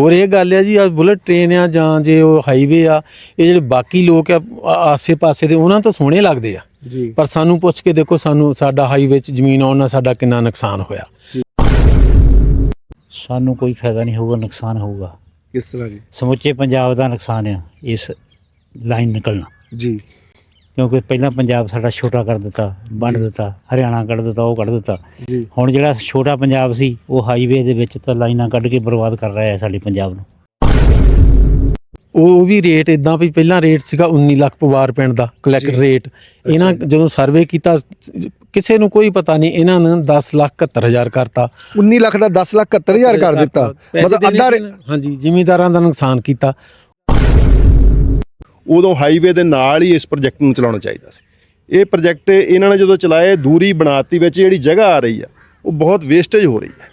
ਹੋਰ ਇਹ ਗੱਲ ਆ ਜੀ ਆ ਬੁਲਟ ਟ੍ਰੇਨ ਆ ਜਾਂ ਜੇ ਉਹ ਹਾਈਵੇ ਆ ਇਹ ਜਿਹੜੇ ਬਾਕੀ ਲੋਕ ਆ ਆ- ਆਸੇ-ਪਾਸੇ ਦੇ ਉਹਨਾਂ ਤੋਂ ਸੋਹਣੇ ਲੱਗਦੇ ਆ। ਜੀ। ਪਰ ਸਾਨੂੰ ਪੁੱਛ ਕੇ ਦੇਖੋ ਸਾਨੂੰ ਸਾਡਾ ਹਾਈਵੇ 'ਚ ਜ਼ਮੀਨ ਆਉਣ ਨਾਲ ਸਾਡਾ ਕਿੰਨਾ ਨੁਕਸਾਨ ਹੋਇਆ। ਸਾਨੂੰ ਕੋਈ ਫਾਇਦਾ ਨਹੀਂ ਹੋਊਗਾ ਨੁਕਸਾਨ ਹੋਊਗਾ। ਕਿਸ ਤਰ੍ਹਾਂ ਜੀ? ਸਮੁੱਚੇ ਪੰਜਾਬ ਦਾ ਨੁਕਸਾਨ ਆ ਇਸ ਲਾਈਨ ਨਿਕਲਣਾ। ਜੀ। ਕਿਉਂਕਿ ਪਹਿਲਾਂ ਪੰਜਾਬ ਸਾਡਾ ਛੋਟਾ ਕਰ ਦਿੱਤਾ ਵੰਡ ਦਿੱਤਾ ਹਰਿਆਣਾ ਕੱਢ ਦਿੱਤਾ ਉਹ ਕੱਢ ਦਿੱਤਾ। ਜੀ। ਹੁਣ ਜਿਹੜਾ ਛੋਟਾ ਪੰਜਾਬ ਸੀ ਉਹ ਹਾਈਵੇ ਦੇ ਵਿੱਚ ਤਾਂ ਲਾਈਨਾਂ ਕੱਢ ਕੇ ਬਰਬਾਦ ਕਰ ਰਿਹਾ ਹੈ ਸਾਡੇ ਪੰਜਾਬ ਨੂੰ। ਉਹ ਵੀ ਰੇਟ ਇਦਾਂ ਵੀ ਪਹਿਲਾਂ ਰੇਟ ਸੀਗਾ 19 ਲੱਖ ਪਵਾਰ ਪਿੰਡ ਦਾ ਕਲੈਕਟ। ਰੇਟ ਇਹਨਾਂ ਜਦੋਂ ਸਰਵੇ ਕੀਤਾ ਕਿਸੇ ਨੂੰ ਕੋਈ ਪਤਾ ਨਹੀਂ ਇਹਨਾਂ ਨੇ 10 ਲੱਖ 71 ਹਜ਼ਾਰ ਕਰਤਾ। 19 ਲੱਖ ਦਾ 10 ਲੱਖ 71000 ਕਰ ਦਿੱਤਾ। ਮਤਲਬ ਅੱਧਾ। ਹਾਂਜੀ ਜ਼ਿਮੀਂਦਾਰਾਂ ਦਾ ਨੁਕਸਾਨ ਕੀਤਾ। ਉਦੋਂ ਹਾਈਵੇ ਦੇ ਨਾਲ ਹੀ ਇਸ ਪ੍ਰੋਜੈਕਟ ਨੂੰ ਚਲਾਉਣਾ ਚਾਹੀਦਾ ਸੀ। ਇਹ ਪ੍ਰੋਜੈਕਟ ਇਹਨਾਂ ਨੇ ਜਦੋਂ ਚਲਾਏ ਦੂਰੀ ਬਣਾਤੀ ਵਿੱਚ ਜਿਹੜੀ ਜਗ੍ਹਾ ਆ ਰਹੀ ਆ ਉਹ ਬਹੁਤ ਵੇਸਟੇਜ ਹੋ ਰਹੀ ਹੈ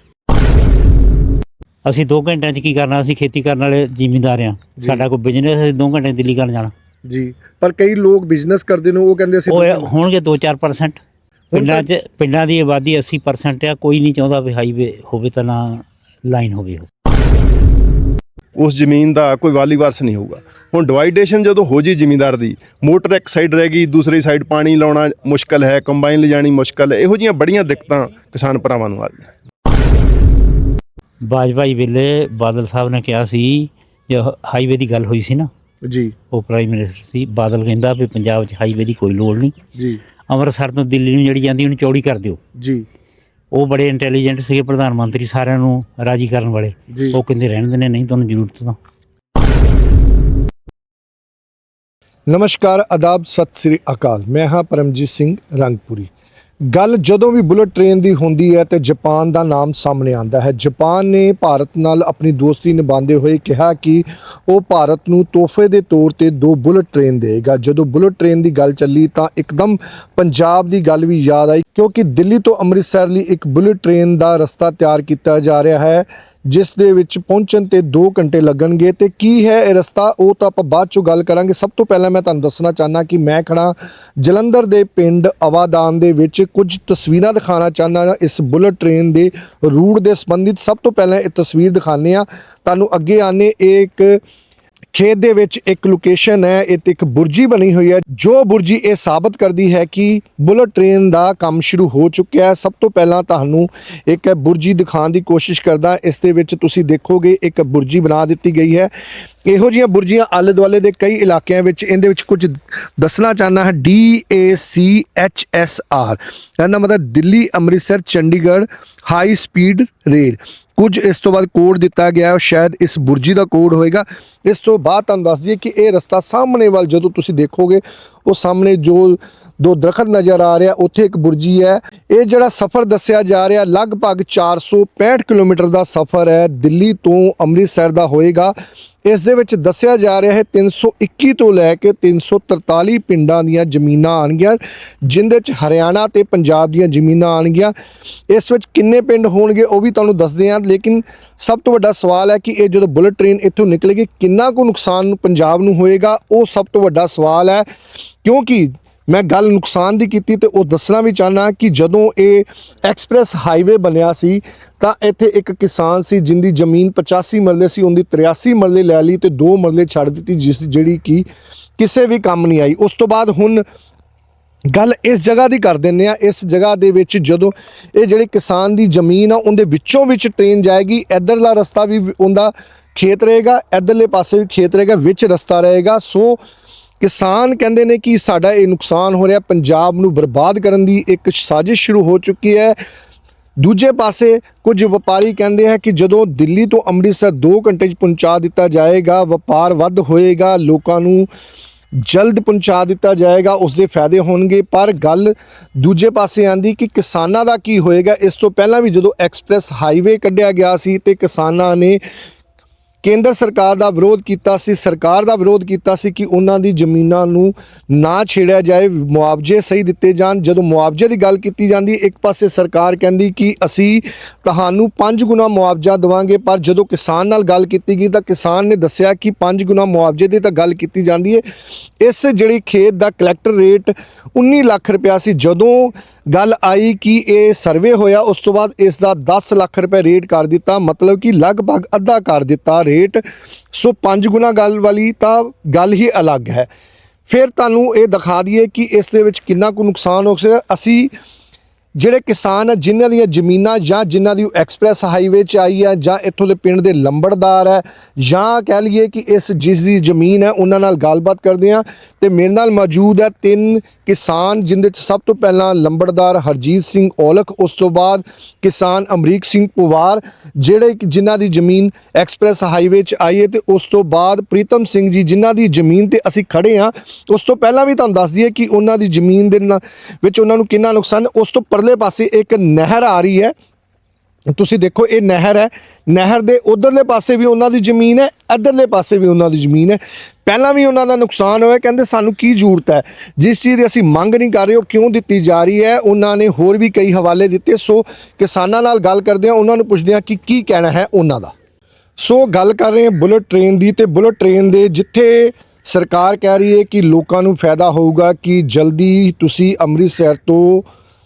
ਅਸੀਂ 2 ਘੰਟਿਆਂ 'ਚ ਕੀ ਕਰਨਾ ਅਸੀਂ ਖੇਤੀ ਕਰਨ ਵਾਲੇ ਜ਼ਿਮੀਂਦਾਰ ਆ ਸਾਡਾ ਕੋਈ ਬਿਜ਼ਨਸ ਅਸੀਂ 2 ਘੰਟੇ ਦਿੱਲੀ ਕਰਨ ਜਾਣਾ। ਜੀ ਪਰ ਕਈ ਲੋਕ ਬਿਜ਼ਨਸ ਕਰਦੇ ਨੇ ਉਹ ਕਹਿੰਦੇ ਅਸੀਂ ਉਹ ਹੋਣਗੇ 2-4% ਪਿੰਡਾਂ 'ਚ ਪਿੰਡਾਂ ਦੀ ਆਬਾਦੀ 80% ਆ ਕੋਈ ਨਹੀਂ ਚਾਹੁੰਦਾ ਵੀ ਹਾਈਵੇ ਹੋਵੇ ਤਾਂ ਨਾ ਲਾਈਨ ਹੋਵੇ ਉਸ ਜ਼ਮੀਨ ਦਾ ਕੋਈ ਵਾਲੀ ਵਾਰਸ ਨਹੀਂ ਹੋਊਗਾ। ਹੁਣ ਡਿਵਾਈਡੇਸ਼ਨ ਜਦੋਂ ਹੋ ਜੀ ਜ਼ਮੀਂਦਾਰ ਦੀ ਮੋਟਰ ਇੱਕ ਸਾਈਡ ਰਹਿ ਗਈ ਦੂਸਰੀ ਸਾਈਡ ਪਾਣੀ ਲਾਉਣਾ ਮੁਸ਼ਕਲ ਹੈ ਕੰਬਾਈਨ ਲਿਜਾਣੀ ਮੁਸ਼ਕਲ ਹੈ ਇਹੋ ਜਿਹੀਆਂ ਬੜੀਆਂ ਦਿੱਕਤਾਂ ਕਿਸਾਨ ਭਰਾਵਾਂ ਨੂੰ ਆ ਰਹੀਆਂ। ਬਾਜਪਾਈ ਵੇਲੇ ਬਾਦਲ ਸਾਹਿਬ ਨੇ ਕਿਹਾ ਸੀ ਜੋ ਹਾਈਵੇ ਦੀ ਗੱਲ ਹੋਈ ਸੀ ਨਾ ਜੀ। ਉਹ ਪ੍ਰਾਈਮ ਮਿਨਿਸਟਰ ਸੀ ਬਾਦਲ ਕਹਿੰਦਾ ਵੀ ਪੰਜਾਬ 'ਚ ਹਾਈਵੇ ਦੀ ਕੋਈ ਲੋੜ ਨਹੀਂ। ਜੀ। ਅੰਮ੍ਰਿਤਸਰ ਤੋਂ ਦਿੱਲੀ ਨੂੰ ਜਿਹੜੀ ਜਾਂਦੀ ਉਹਨੂੰ ਚੌੜੀ ਕਰ ਦਿਓ। ਜੀ। ਉਹ ਬੜੇ ਇੰਟੈਲੀਜੈਂਟ ਸੀਗੇ ਪ੍ਰਧਾਨ ਮੰਤਰੀ ਸਾਰਿਆਂ ਨੂੰ ਰਾਜੀ ਕਰਨ ਵਾਲੇ। ਜੀ। ਉਹ ਕਹਿੰਦੇ ਰਹਿਣ ਦੇਣੇ ਨਹੀਂ ਤੁਹਾਨੂੰ ਜ਼ਰੂਰਤ ਤਾਂ। ਨਮਸਕਾਰ ਆਦਾਬ ਸਤਿ ਸ੍ਰੀ ਅਕਾਲ। ਮੈਂ ਹਾਂ ਪਰਮਜੀਤ ਸਿੰਘ ਰੰਗਪੁਰੀ। ਗੱਲ ਜਦੋਂ ਵੀ ਬੁਲਟ ਟ੍ਰੇਨ ਦੀ ਹੁੰਦੀ ਹੈ ਤੇ ਜਾਪਾਨ ਦਾ ਨਾਮ ਸਾਹਮਣੇ ਆਉਂਦਾ ਹੈ। ਜਾਪਾਨ ਨੇ ਭਾਰਤ ਨਾਲ ਆਪਣੀ ਦੋਸਤੀ ਨਿਭਾਉਂਦੇ ਹੋਏ ਕਿਹਾ ਕਿ ਉਹ ਭਾਰਤ ਨੂੰ ਤੋਹਫੇ ਦੇ ਤੌਰ ਤੇ ਦੋ ਬੁਲਟ ਟ੍ਰੇਨ ਦੇਗਾ ਜਦੋਂ ਬੁਲਟ ਟ੍ਰੇਨ ਦੀ ਗੱਲ ਚੱਲੀ ਤਾਂ ਇੱਕਦਮ ਪੰਜਾਬ ਦੀ ਗੱਲ ਵੀ ਯਾਦ ਆਈ, ਕਿਉਂਕਿ ਦਿੱਲੀ ਤੋਂ ਅੰਮ੍ਰਿਤਸਰ ਲਈ ਇੱਕ ਬੁਲਟ ਟ੍ਰੇਨ ਦਾ ਰਸਤਾ ਤਿਆਰ ਕੀਤਾ ਜਾ ਰਿਹਾ ਹੈ। ਜਿਸ ਦੇ ਵਿੱਚ ਪਹੁੰਚਣ ਤੇ 2 ਘੰਟੇ ਲੱਗਣਗੇ। ਤੇ ਕੀ ਹੈ ਇਹ ਰਸਤਾ? ਉਹ ਤਾਂ ਆਪਾਂ ਬਾਅਦ ਚੋਂ ਗੱਲ ਕਰਾਂਗੇ। ਸਭ ਤੋਂ ਪਹਿਲਾਂ ਮੈਂ ਤੁਹਾਨੂੰ ਦੱਸਣਾ ਚਾਹਨਾ ਕਿ ਮੈਂ ਖੜਾ ਜਲੰਧਰ ਦੇ ਪਿੰਡ ਅਵਾਦਾਨ ਦੇ ਵਿੱਚ ਕੁਝ ਤਸਵੀਰਾਂ ਦਿਖਾਉਣਾ ਚਾਹਨਾ ਇਸ ਬੁਲਟ ਟ੍ਰੇਨ ਦੇ ਰੂਟ ਦੇ ਸੰਬੰਧਿਤ ਸਭ ਤੋਂ ਪਹਿਲਾਂ ਇਹ ਤਸਵੀਰ ਦਿਖਾਣੇ ਆ ਤੁਹਾਨੂੰ ਅੱਗੇ ਆਨੇ ਇਹ ਇੱਕ ਖੇਤ ਦੇ ਵਿੱਚ ਇੱਕ ਲੋਕੇਸ਼ਨ ਹੈ, ਇੱਥੇ ਇੱਕ ਬੁਰਜੀ ਬਣੀ ਹੋਈ ਹੈ, ਜੋ ਬੁਰਜੀ ਇਹ ਸਾਬਤ ਕਰਦੀ ਹੈ ਕਿ ਬੁਲਟ ਟ੍ਰੇਨ ਦਾ ਕੰਮ ਸ਼ੁਰੂ ਹੋ ਚੁੱਕਿਆ ਹੈ। ਸਭ ਤੋਂ ਪਹਿਲਾਂ ਤੁਹਾਨੂੰ ਇੱਕ ਬੁਰਜੀ ਦਿਖਾਉਣ ਦੀ ਕੋਸ਼ਿਸ਼ ਕਰਦਾ ਇਸ ਦੇ ਵਿੱਚ ਤੁਸੀਂ ਦੇਖੋਗੇ ਇੱਕ ਬੁਰਜੀ ਬਣਾ ਦਿੱਤੀ ਗਈ ਹੈ। ਇਹੋ ਜਿਹੀਆਂ ਬੁਰਜੀਆਂ ਆਲੇ ਦੁਆਲੇ ਦੇ ਕਈ ਇਲਾਕਿਆਂ ਵਿੱਚ ਇਹਦੇ ਵਿੱਚ ਕੁਝ ਦੱਸਣਾ ਚਾਹਨਾ ਹੈ, D A C H S R. ਇਹਦਾ ਮਤਲਬ Delhi, Amritsar, Chandigarh high speed rail. ਕੁਝ ਇਸ ਤੋਂ ਬਾਅਦ ਕੋਡ ਦਿੱਤਾ ਗਿਆ ਹੈ ਸ਼ਾਇਦ ਇਸ ਬੁਰਜੀ ਦਾ ਕੋਡ ਹੋਏਗਾ। ਇਸ ਤੋਂ ਬਾਅਦ ਤੁਹਾਨੂੰ ਦੱਸ ਦਈਏ ਕਿ ਇਹ ਰਸਤਾ ਸਾਹਮਣੇ ਵੱਲ ਜਦੋਂ ਤੁਸੀਂ ਦੇਖੋਗੇ, ਉਹ ਸਾਹਮਣੇ ਜੋ ਦੋ ਦਰਖਤ ਨਜ਼ਰ ਆ ਰਿਹਾ, ਉੱਥੇ ਇੱਕ ਬੁਰਜੀ ਹੈ। ਇਹ ਜਿਹੜਾ ਸਫ਼ਰ ਦੱਸਿਆ ਜਾ ਰਿਹਾ, ਲਗਭਗ 465 ਕਿਲੋਮੀਟਰ ਦਾ ਸਫ਼ਰ ਹੈ। ਦਿੱਲੀ ਤੋਂ ਅੰਮ੍ਰਿਤਸਰ ਦਾ ਹੋਏਗਾ। ਇਸ ਦੇ ਵਿੱਚ ਦੱਸਿਆ ਜਾ ਰਿਹਾ ਹੈ 321 ਤੋਂ ਲੈ ਕੇ 343 ਪਿੰਡਾਂ ਦੀਆਂ ਜ਼ਮੀਨਾਂ ਆਣਗੀਆਂ ਜਿੰਦੇ ਚ ਹਰਿਆਣਾ ਤੇ ਪੰਜਾਬ ਦੀਆਂ ਜ਼ਮੀਨਾਂ ਆਣਗੀਆਂ ਇਸ ਵਿੱਚ ਕਿੰਨੇ ਪਿੰਡ ਹੋਣਗੇ, ਉਹ ਵੀ ਤੁਹਾਨੂੰ ਦੱਸਦੇ ਹਾਂ। ਲੇਕਿਨ ਸਭ ਤੋਂ ਵੱਡਾ ਸਵਾਲ ਹੈ ਕਿ ਇਹ ਜਦੋਂ ਬੁਲਟ ਟ੍ਰੇਨ ਇੱਥੋਂ ਨਿਕਲੇਗੀ, ਕਿੰਨਾ ਕੁ ਨੁਕਸਾਨ ਪੰਜਾਬ ਨੂੰ ਹੋਏਗਾ? ਉਹ ਸਭ ਤੋਂ ਵੱਡਾ ਸਵਾਲ ਹੈ, ਕਿਉਂਕਿ ਮੈਂ ਗੱਲ ਨੁਕਸਾਨ ਦੀ ਕੀਤੀ ਤੇ ਉਹ ਦੱਸਣਾ ਵੀ ਚਾਹਨਾ ਕਿ ਜਦੋਂ ਇਹ ਐਕਸਪ੍ਰੈਸ ਹਾਈਵੇ ਬਣਿਆ ਸੀ, ਤਾਂ ਇੱਥੇ ਇੱਕ ਕਿਸਾਨ ਸੀ ਜਿੰਦੀ ਜ਼ਮੀਨ 85 ਮਰਲੇ ਸੀ, ਉਹਦੀ 83 ਮਰਲੇ ਲੈ ਲਈ ਤੇ 2 ਮਰਲੇ ਛੱਡ ਦਿੱਤੀ, ਜਿਸ ਜਿਹੜੀ ਕਿ ਕਿਸੇ ਵੀ ਕੰਮ ਨਹੀਂ ਆਈ। ਉਸ ਤੋਂ ਬਾਅਦ ਹੁਣ ਗੱਲ ਇਸ ਜਗ੍ਹਾ ਦੀ ਕਰ ਦਿੰਨੇ ਆ ਇਸ ਜਗ੍ਹਾ ਦੇ ਵਿੱਚ ਜਦੋਂ ਇਹ ਜਿਹੜੇ ਕਿਸਾਨ ਦੀ ਜ਼ਮੀਨ ਆ, ਉਹਦੇ ਵਿੱਚੋਂ ਵਿੱਚ ਟ੍ਰੇਨ ਜਾਏਗੀ, ਇਧਰਲਾ ਰਸਤਾ ਵੀ ਉਹਦਾ ਖੇਤ ਰਹੇਗਾ, ਇਧਰਲੇ ਪਾਸੇ ਵੀ ਖੇਤ ਰਹੇਗਾ, ਵਿੱਚ ਰਸਤਾ ਰਹੇਗਾ। ਸੋ ਕਿਸਾਨ ਕਹਿੰਦੇ ਨੇ ਕਿ ਸਾਡਾ ਇਹ ਨੁਕਸਾਨ ਹੋ ਰਿਹਾ, ਪੰਜਾਬ ਨੂੰ ਬਰਬਾਦ ਕਰਨ ਦੀ ਇੱਕ ਸਾਜ਼ਿਸ਼ ਸ਼ੁਰੂ ਹੋ ਚੁੱਕੀ ਹੈ। ਦੂਜੇ ਪਾਸੇ ਕੁਝ ਵਪਾਰੀ ਕਹਿੰਦੇ ਹੈ ਕਿ ਜਦੋਂ ਦਿੱਲੀ ਤੋਂ ਅੰਮ੍ਰਿਤਸਰ 2 ਘੰਟੇ 'ਚ ਪਹੁੰਚਾ ਦਿੱਤਾ ਜਾਏਗਾ, ਵਪਾਰ ਵੱਧ ਹੋਏਗਾ, ਲੋਕਾਂ ਨੂੰ ਜਲਦ ਪਹੁੰਚਾ ਦਿੱਤਾ ਜਾਏਗਾ ਉਸ ਦੇ ਫਾਇਦੇ ਹੋਣਗੇ। ਪਰ ਗੱਲ ਦੂਜੇ ਪਾਸੇ ਆਂਦੀ ਕਿ ਕਿਸਾਨਾਂ ਦਾ ਕੀ ਹੋਏਗਾ, ਇਸ ਤੋਂ ਪਹਿਲਾਂ ਵੀ ਜਦੋਂ ਐਕਸਪ੍ਰੈਸ ਹਾਈਵੇ ਕੱਢਿਆ ਗਿਆ ਸੀ ਤੇ ਕਿਸਾਨਾਂ ਨੇ ਕੇਂਦਰ ਸਰਕਾਰ ਦਾ ਵਿਰੋਧ ਕੀਤਾ ਸੀ, ਸਰਕਾਰ ਦਾ ਵਿਰੋਧ ਕੀਤਾ ਸੀ ਕਿ ਉਹਨਾਂ ਦੀ ਜ਼ਮੀਨਾਂ ਨੂੰ ਨਾ ਛੇੜਿਆ ਜਾਏ, ਮੁਆਵਜ਼ੇ ਸਹੀ ਦਿੱਤੇ ਜਾਣ। ਜਦੋਂ ਮੁਆਵਜ਼ੇ ਦੀ ਗੱਲ ਕੀਤੀ ਜਾਂਦੀ, ਇੱਕ ਪਾਸੇ ਸਰਕਾਰ ਕਹਿੰਦੀ ਕਿ ਅਸੀਂ ਤੁਹਾਨੂੰ 5 ਗੁਣਾ ਮੁਆਵਜ਼ਾ ਦੇਵਾਂਗੇ, ਪਰ ਜਦੋਂ ਕਿਸਾਨ ਨਾਲ ਗੱਲ ਕੀਤੀ ਗਈ ਤਾਂ ਕਿਸਾਨ ਨੇ ਦੱਸਿਆ ਕਿ 5 ਗੁਣਾ ਮੁਆਵਜ਼ੇ ਦੀ ਤਾਂ ਗੱਲ ਕੀਤੀ ਜਾਂਦੀ ਹੈ ਇਸ ਜਿਹੜੀ ਖੇਤ ਦਾ ਕਲੈਕਟਰ ਰੇਟ 19 ਲੱਖ ਰੁਪਇਆ ਸੀ, ਜਦੋਂ ਗੱਲ ਆਈ ਕਿ ਇਹ ਸਰਵੇ ਹੋਇਆ, ਉਸ ਤੋਂ ਬਾਅਦ ਇਸ ਦਾ 10 ਲੱਖ ਰੁਪਏ ਰੇਟ ਕਰ ਦਿੱਤਾ, ਮਤਲਬ ਕਿ ਲਗਭਗ ਅੱਧਾ ਕਰ ਦਿੱਤਾ ਰੇਟ। ਸੋ ਪੰਜ ਗੁਣਾ ਗੱਲ ਵਾਲੀ ਤਾਂ ਗੱਲ ਹੀ ਅਲੱਗ ਹੈ। ਫਿਰ ਤੁਹਾਨੂੰ ਇਹ ਦਿਖਾ ਦਈਏ ਕਿ ਇਸ ਦੇ ਵਿੱਚ ਕਿੰਨਾ ਕੁ ਨੁਕਸਾਨ ਹੋ ਸਕਦਾ। ਅਸੀਂ ਜਿਹੜੇ ਕਿਸਾਨ ਆ, ਜਿਨ੍ਹਾਂ ਦੀਆਂ ਜ਼ਮੀਨਾਂ ਜਾਂ ਜਿਨ੍ਹਾਂ ਦੀ ਐਕਸਪ੍ਰੈਸ ਹਾਈਵੇ 'ਚ ਆਈ ਹੈ ਜਾਂ ਇੱਥੋਂ ਦੇ ਪਿੰਡ ਦੇ ਲੰਬੜਦਾਰ ਹੈ ਜਾਂ ਕਹਿ ਲਈਏ ਕਿ ਇਸ ਜਿਸ ਦੀ ਜ਼ਮੀਨ ਹੈ, ਉਹਨਾਂ ਨਾਲ ਗੱਲਬਾਤ ਕਰਦੇ ਆ ਤੇ ਮੇਰੇ ਨਾਲ ਮੌਜੂਦ ਹੈ ਤਿੰਨ ਕਿਸਾਨ, ਜਿੰਦੇ 'ਚ ਸਭ ਤੋਂ ਪਹਿਲਾਂ ਲੰਬੜਦਾਰ ਹਰਜੀਤ ਸਿੰਘ ਔਲਖ, ਉਸ ਤੋਂ ਬਾਅਦ ਕਿਸਾਨ ਅਮਰੀਕ ਸਿੰਘ ਪੁਵਾਰ, ਜਿਹੜੇ ਕਿ ਜਿਨ੍ਹਾਂ ਦੀ ਜ਼ਮੀਨ ਐਕਸਪ੍ਰੈਸ ਹਾਈਵੇ 'ਚ ਆਈ ਹੈ ਤੇ ਉਸ ਤੋਂ ਬਾਅਦ ਪ੍ਰੀਤਮ ਸਿੰਘ ਜੀ, ਜਿਨ੍ਹਾਂ ਦੀ ਜ਼ਮੀਨ ਤੇ ਅਸੀਂ ਖੜੇ ਆ। ਉਸ ਤੋਂ ਪਹਿਲਾਂ ਵੀ ਤੁਹਾਨੂੰ ਦੱਸ ਦਈਏ ਕਿ ਉਹਨਾਂ ਦੀ ਜ਼ਮੀਨ ਦੇ ਨਾਲ- ਵਿੱਚ ਉਹਨਾਂ ਨੂੰ ਕਿੰਨਾ ਨੁਕਸਾਨ, ਉਸ ਤੋਂ ਪਰਲੇ ਪਾਸੇ ਇੱਕ ਨਹਿਰ ਆ ਰਹੀ ਹੈ। ਤੁਸੀਂ ਦੇਖੋ, ਇਹ ਨਹਿਰ ਹੈ। ਨਹਿਰ ਦੇ ਉਧਰਲੇ ਪਾਸੇ ਵੀ ਉਹਨਾਂ ਦੀ ਜ਼ਮੀਨ ਹੈ, ਇੱਧਰਲੇ ਪਾਸੇ ਵੀ ਉਹਨਾਂ ਦੀ ਜ਼ਮੀਨ ਹੈ। ਪਹਿਲਾਂ ਵੀ ਉਹਨਾਂ ਦਾ ਨੁਕਸਾਨ ਹੋਇਆ, ਕਹਿੰਦੇ ਸਾਨੂੰ ਕੀ ਜ਼ਰੂਰਤ ਹੈ? ਜਿਸ ਚੀਜ਼ ਦੀ ਅਸੀਂ ਮੰਗ ਨਹੀਂ ਕਰ ਰਹੇ, ਉਹ ਕਿਉਂ ਦਿੱਤੀ ਜਾ ਰਹੀ ਹੈ? ਉਹਨਾਂ ਨੇ ਹੋਰ ਵੀ ਕਈ ਹਵਾਲੇ ਦਿੱਤੇ। ਸੋ ਕਿਸਾਨਾਂ ਨਾਲ ਗੱਲ ਕਰਦੇ ਹਾਂ, ਉਹਨਾਂ ਨੂੰ ਪੁੱਛਦੇ ਹਾਂ ਕਿ ਕੀ ਕਹਿਣਾ ਹੈ ਉਹਨਾਂ ਦਾ। ਸੋ ਗੱਲ ਕਰ ਰਹੇ ਹਾਂ ਬੁਲਟ ਟ੍ਰੇਨ ਦੀ ਤੇ ਬੁਲਟ ਟ੍ਰੇਨ ਦੇ ਜਿੱਥੇ ਸਰਕਾਰ ਕਹਿ ਰਹੀ ਹੈ ਕਿ ਲੋਕਾਂ ਨੂੰ ਫਾਇਦਾ ਹੋਊਗਾ ਕਿ ਜਲਦੀ ਤੁਸੀਂ ਅੰਮ੍ਰਿਤਸਰ ਤੋਂ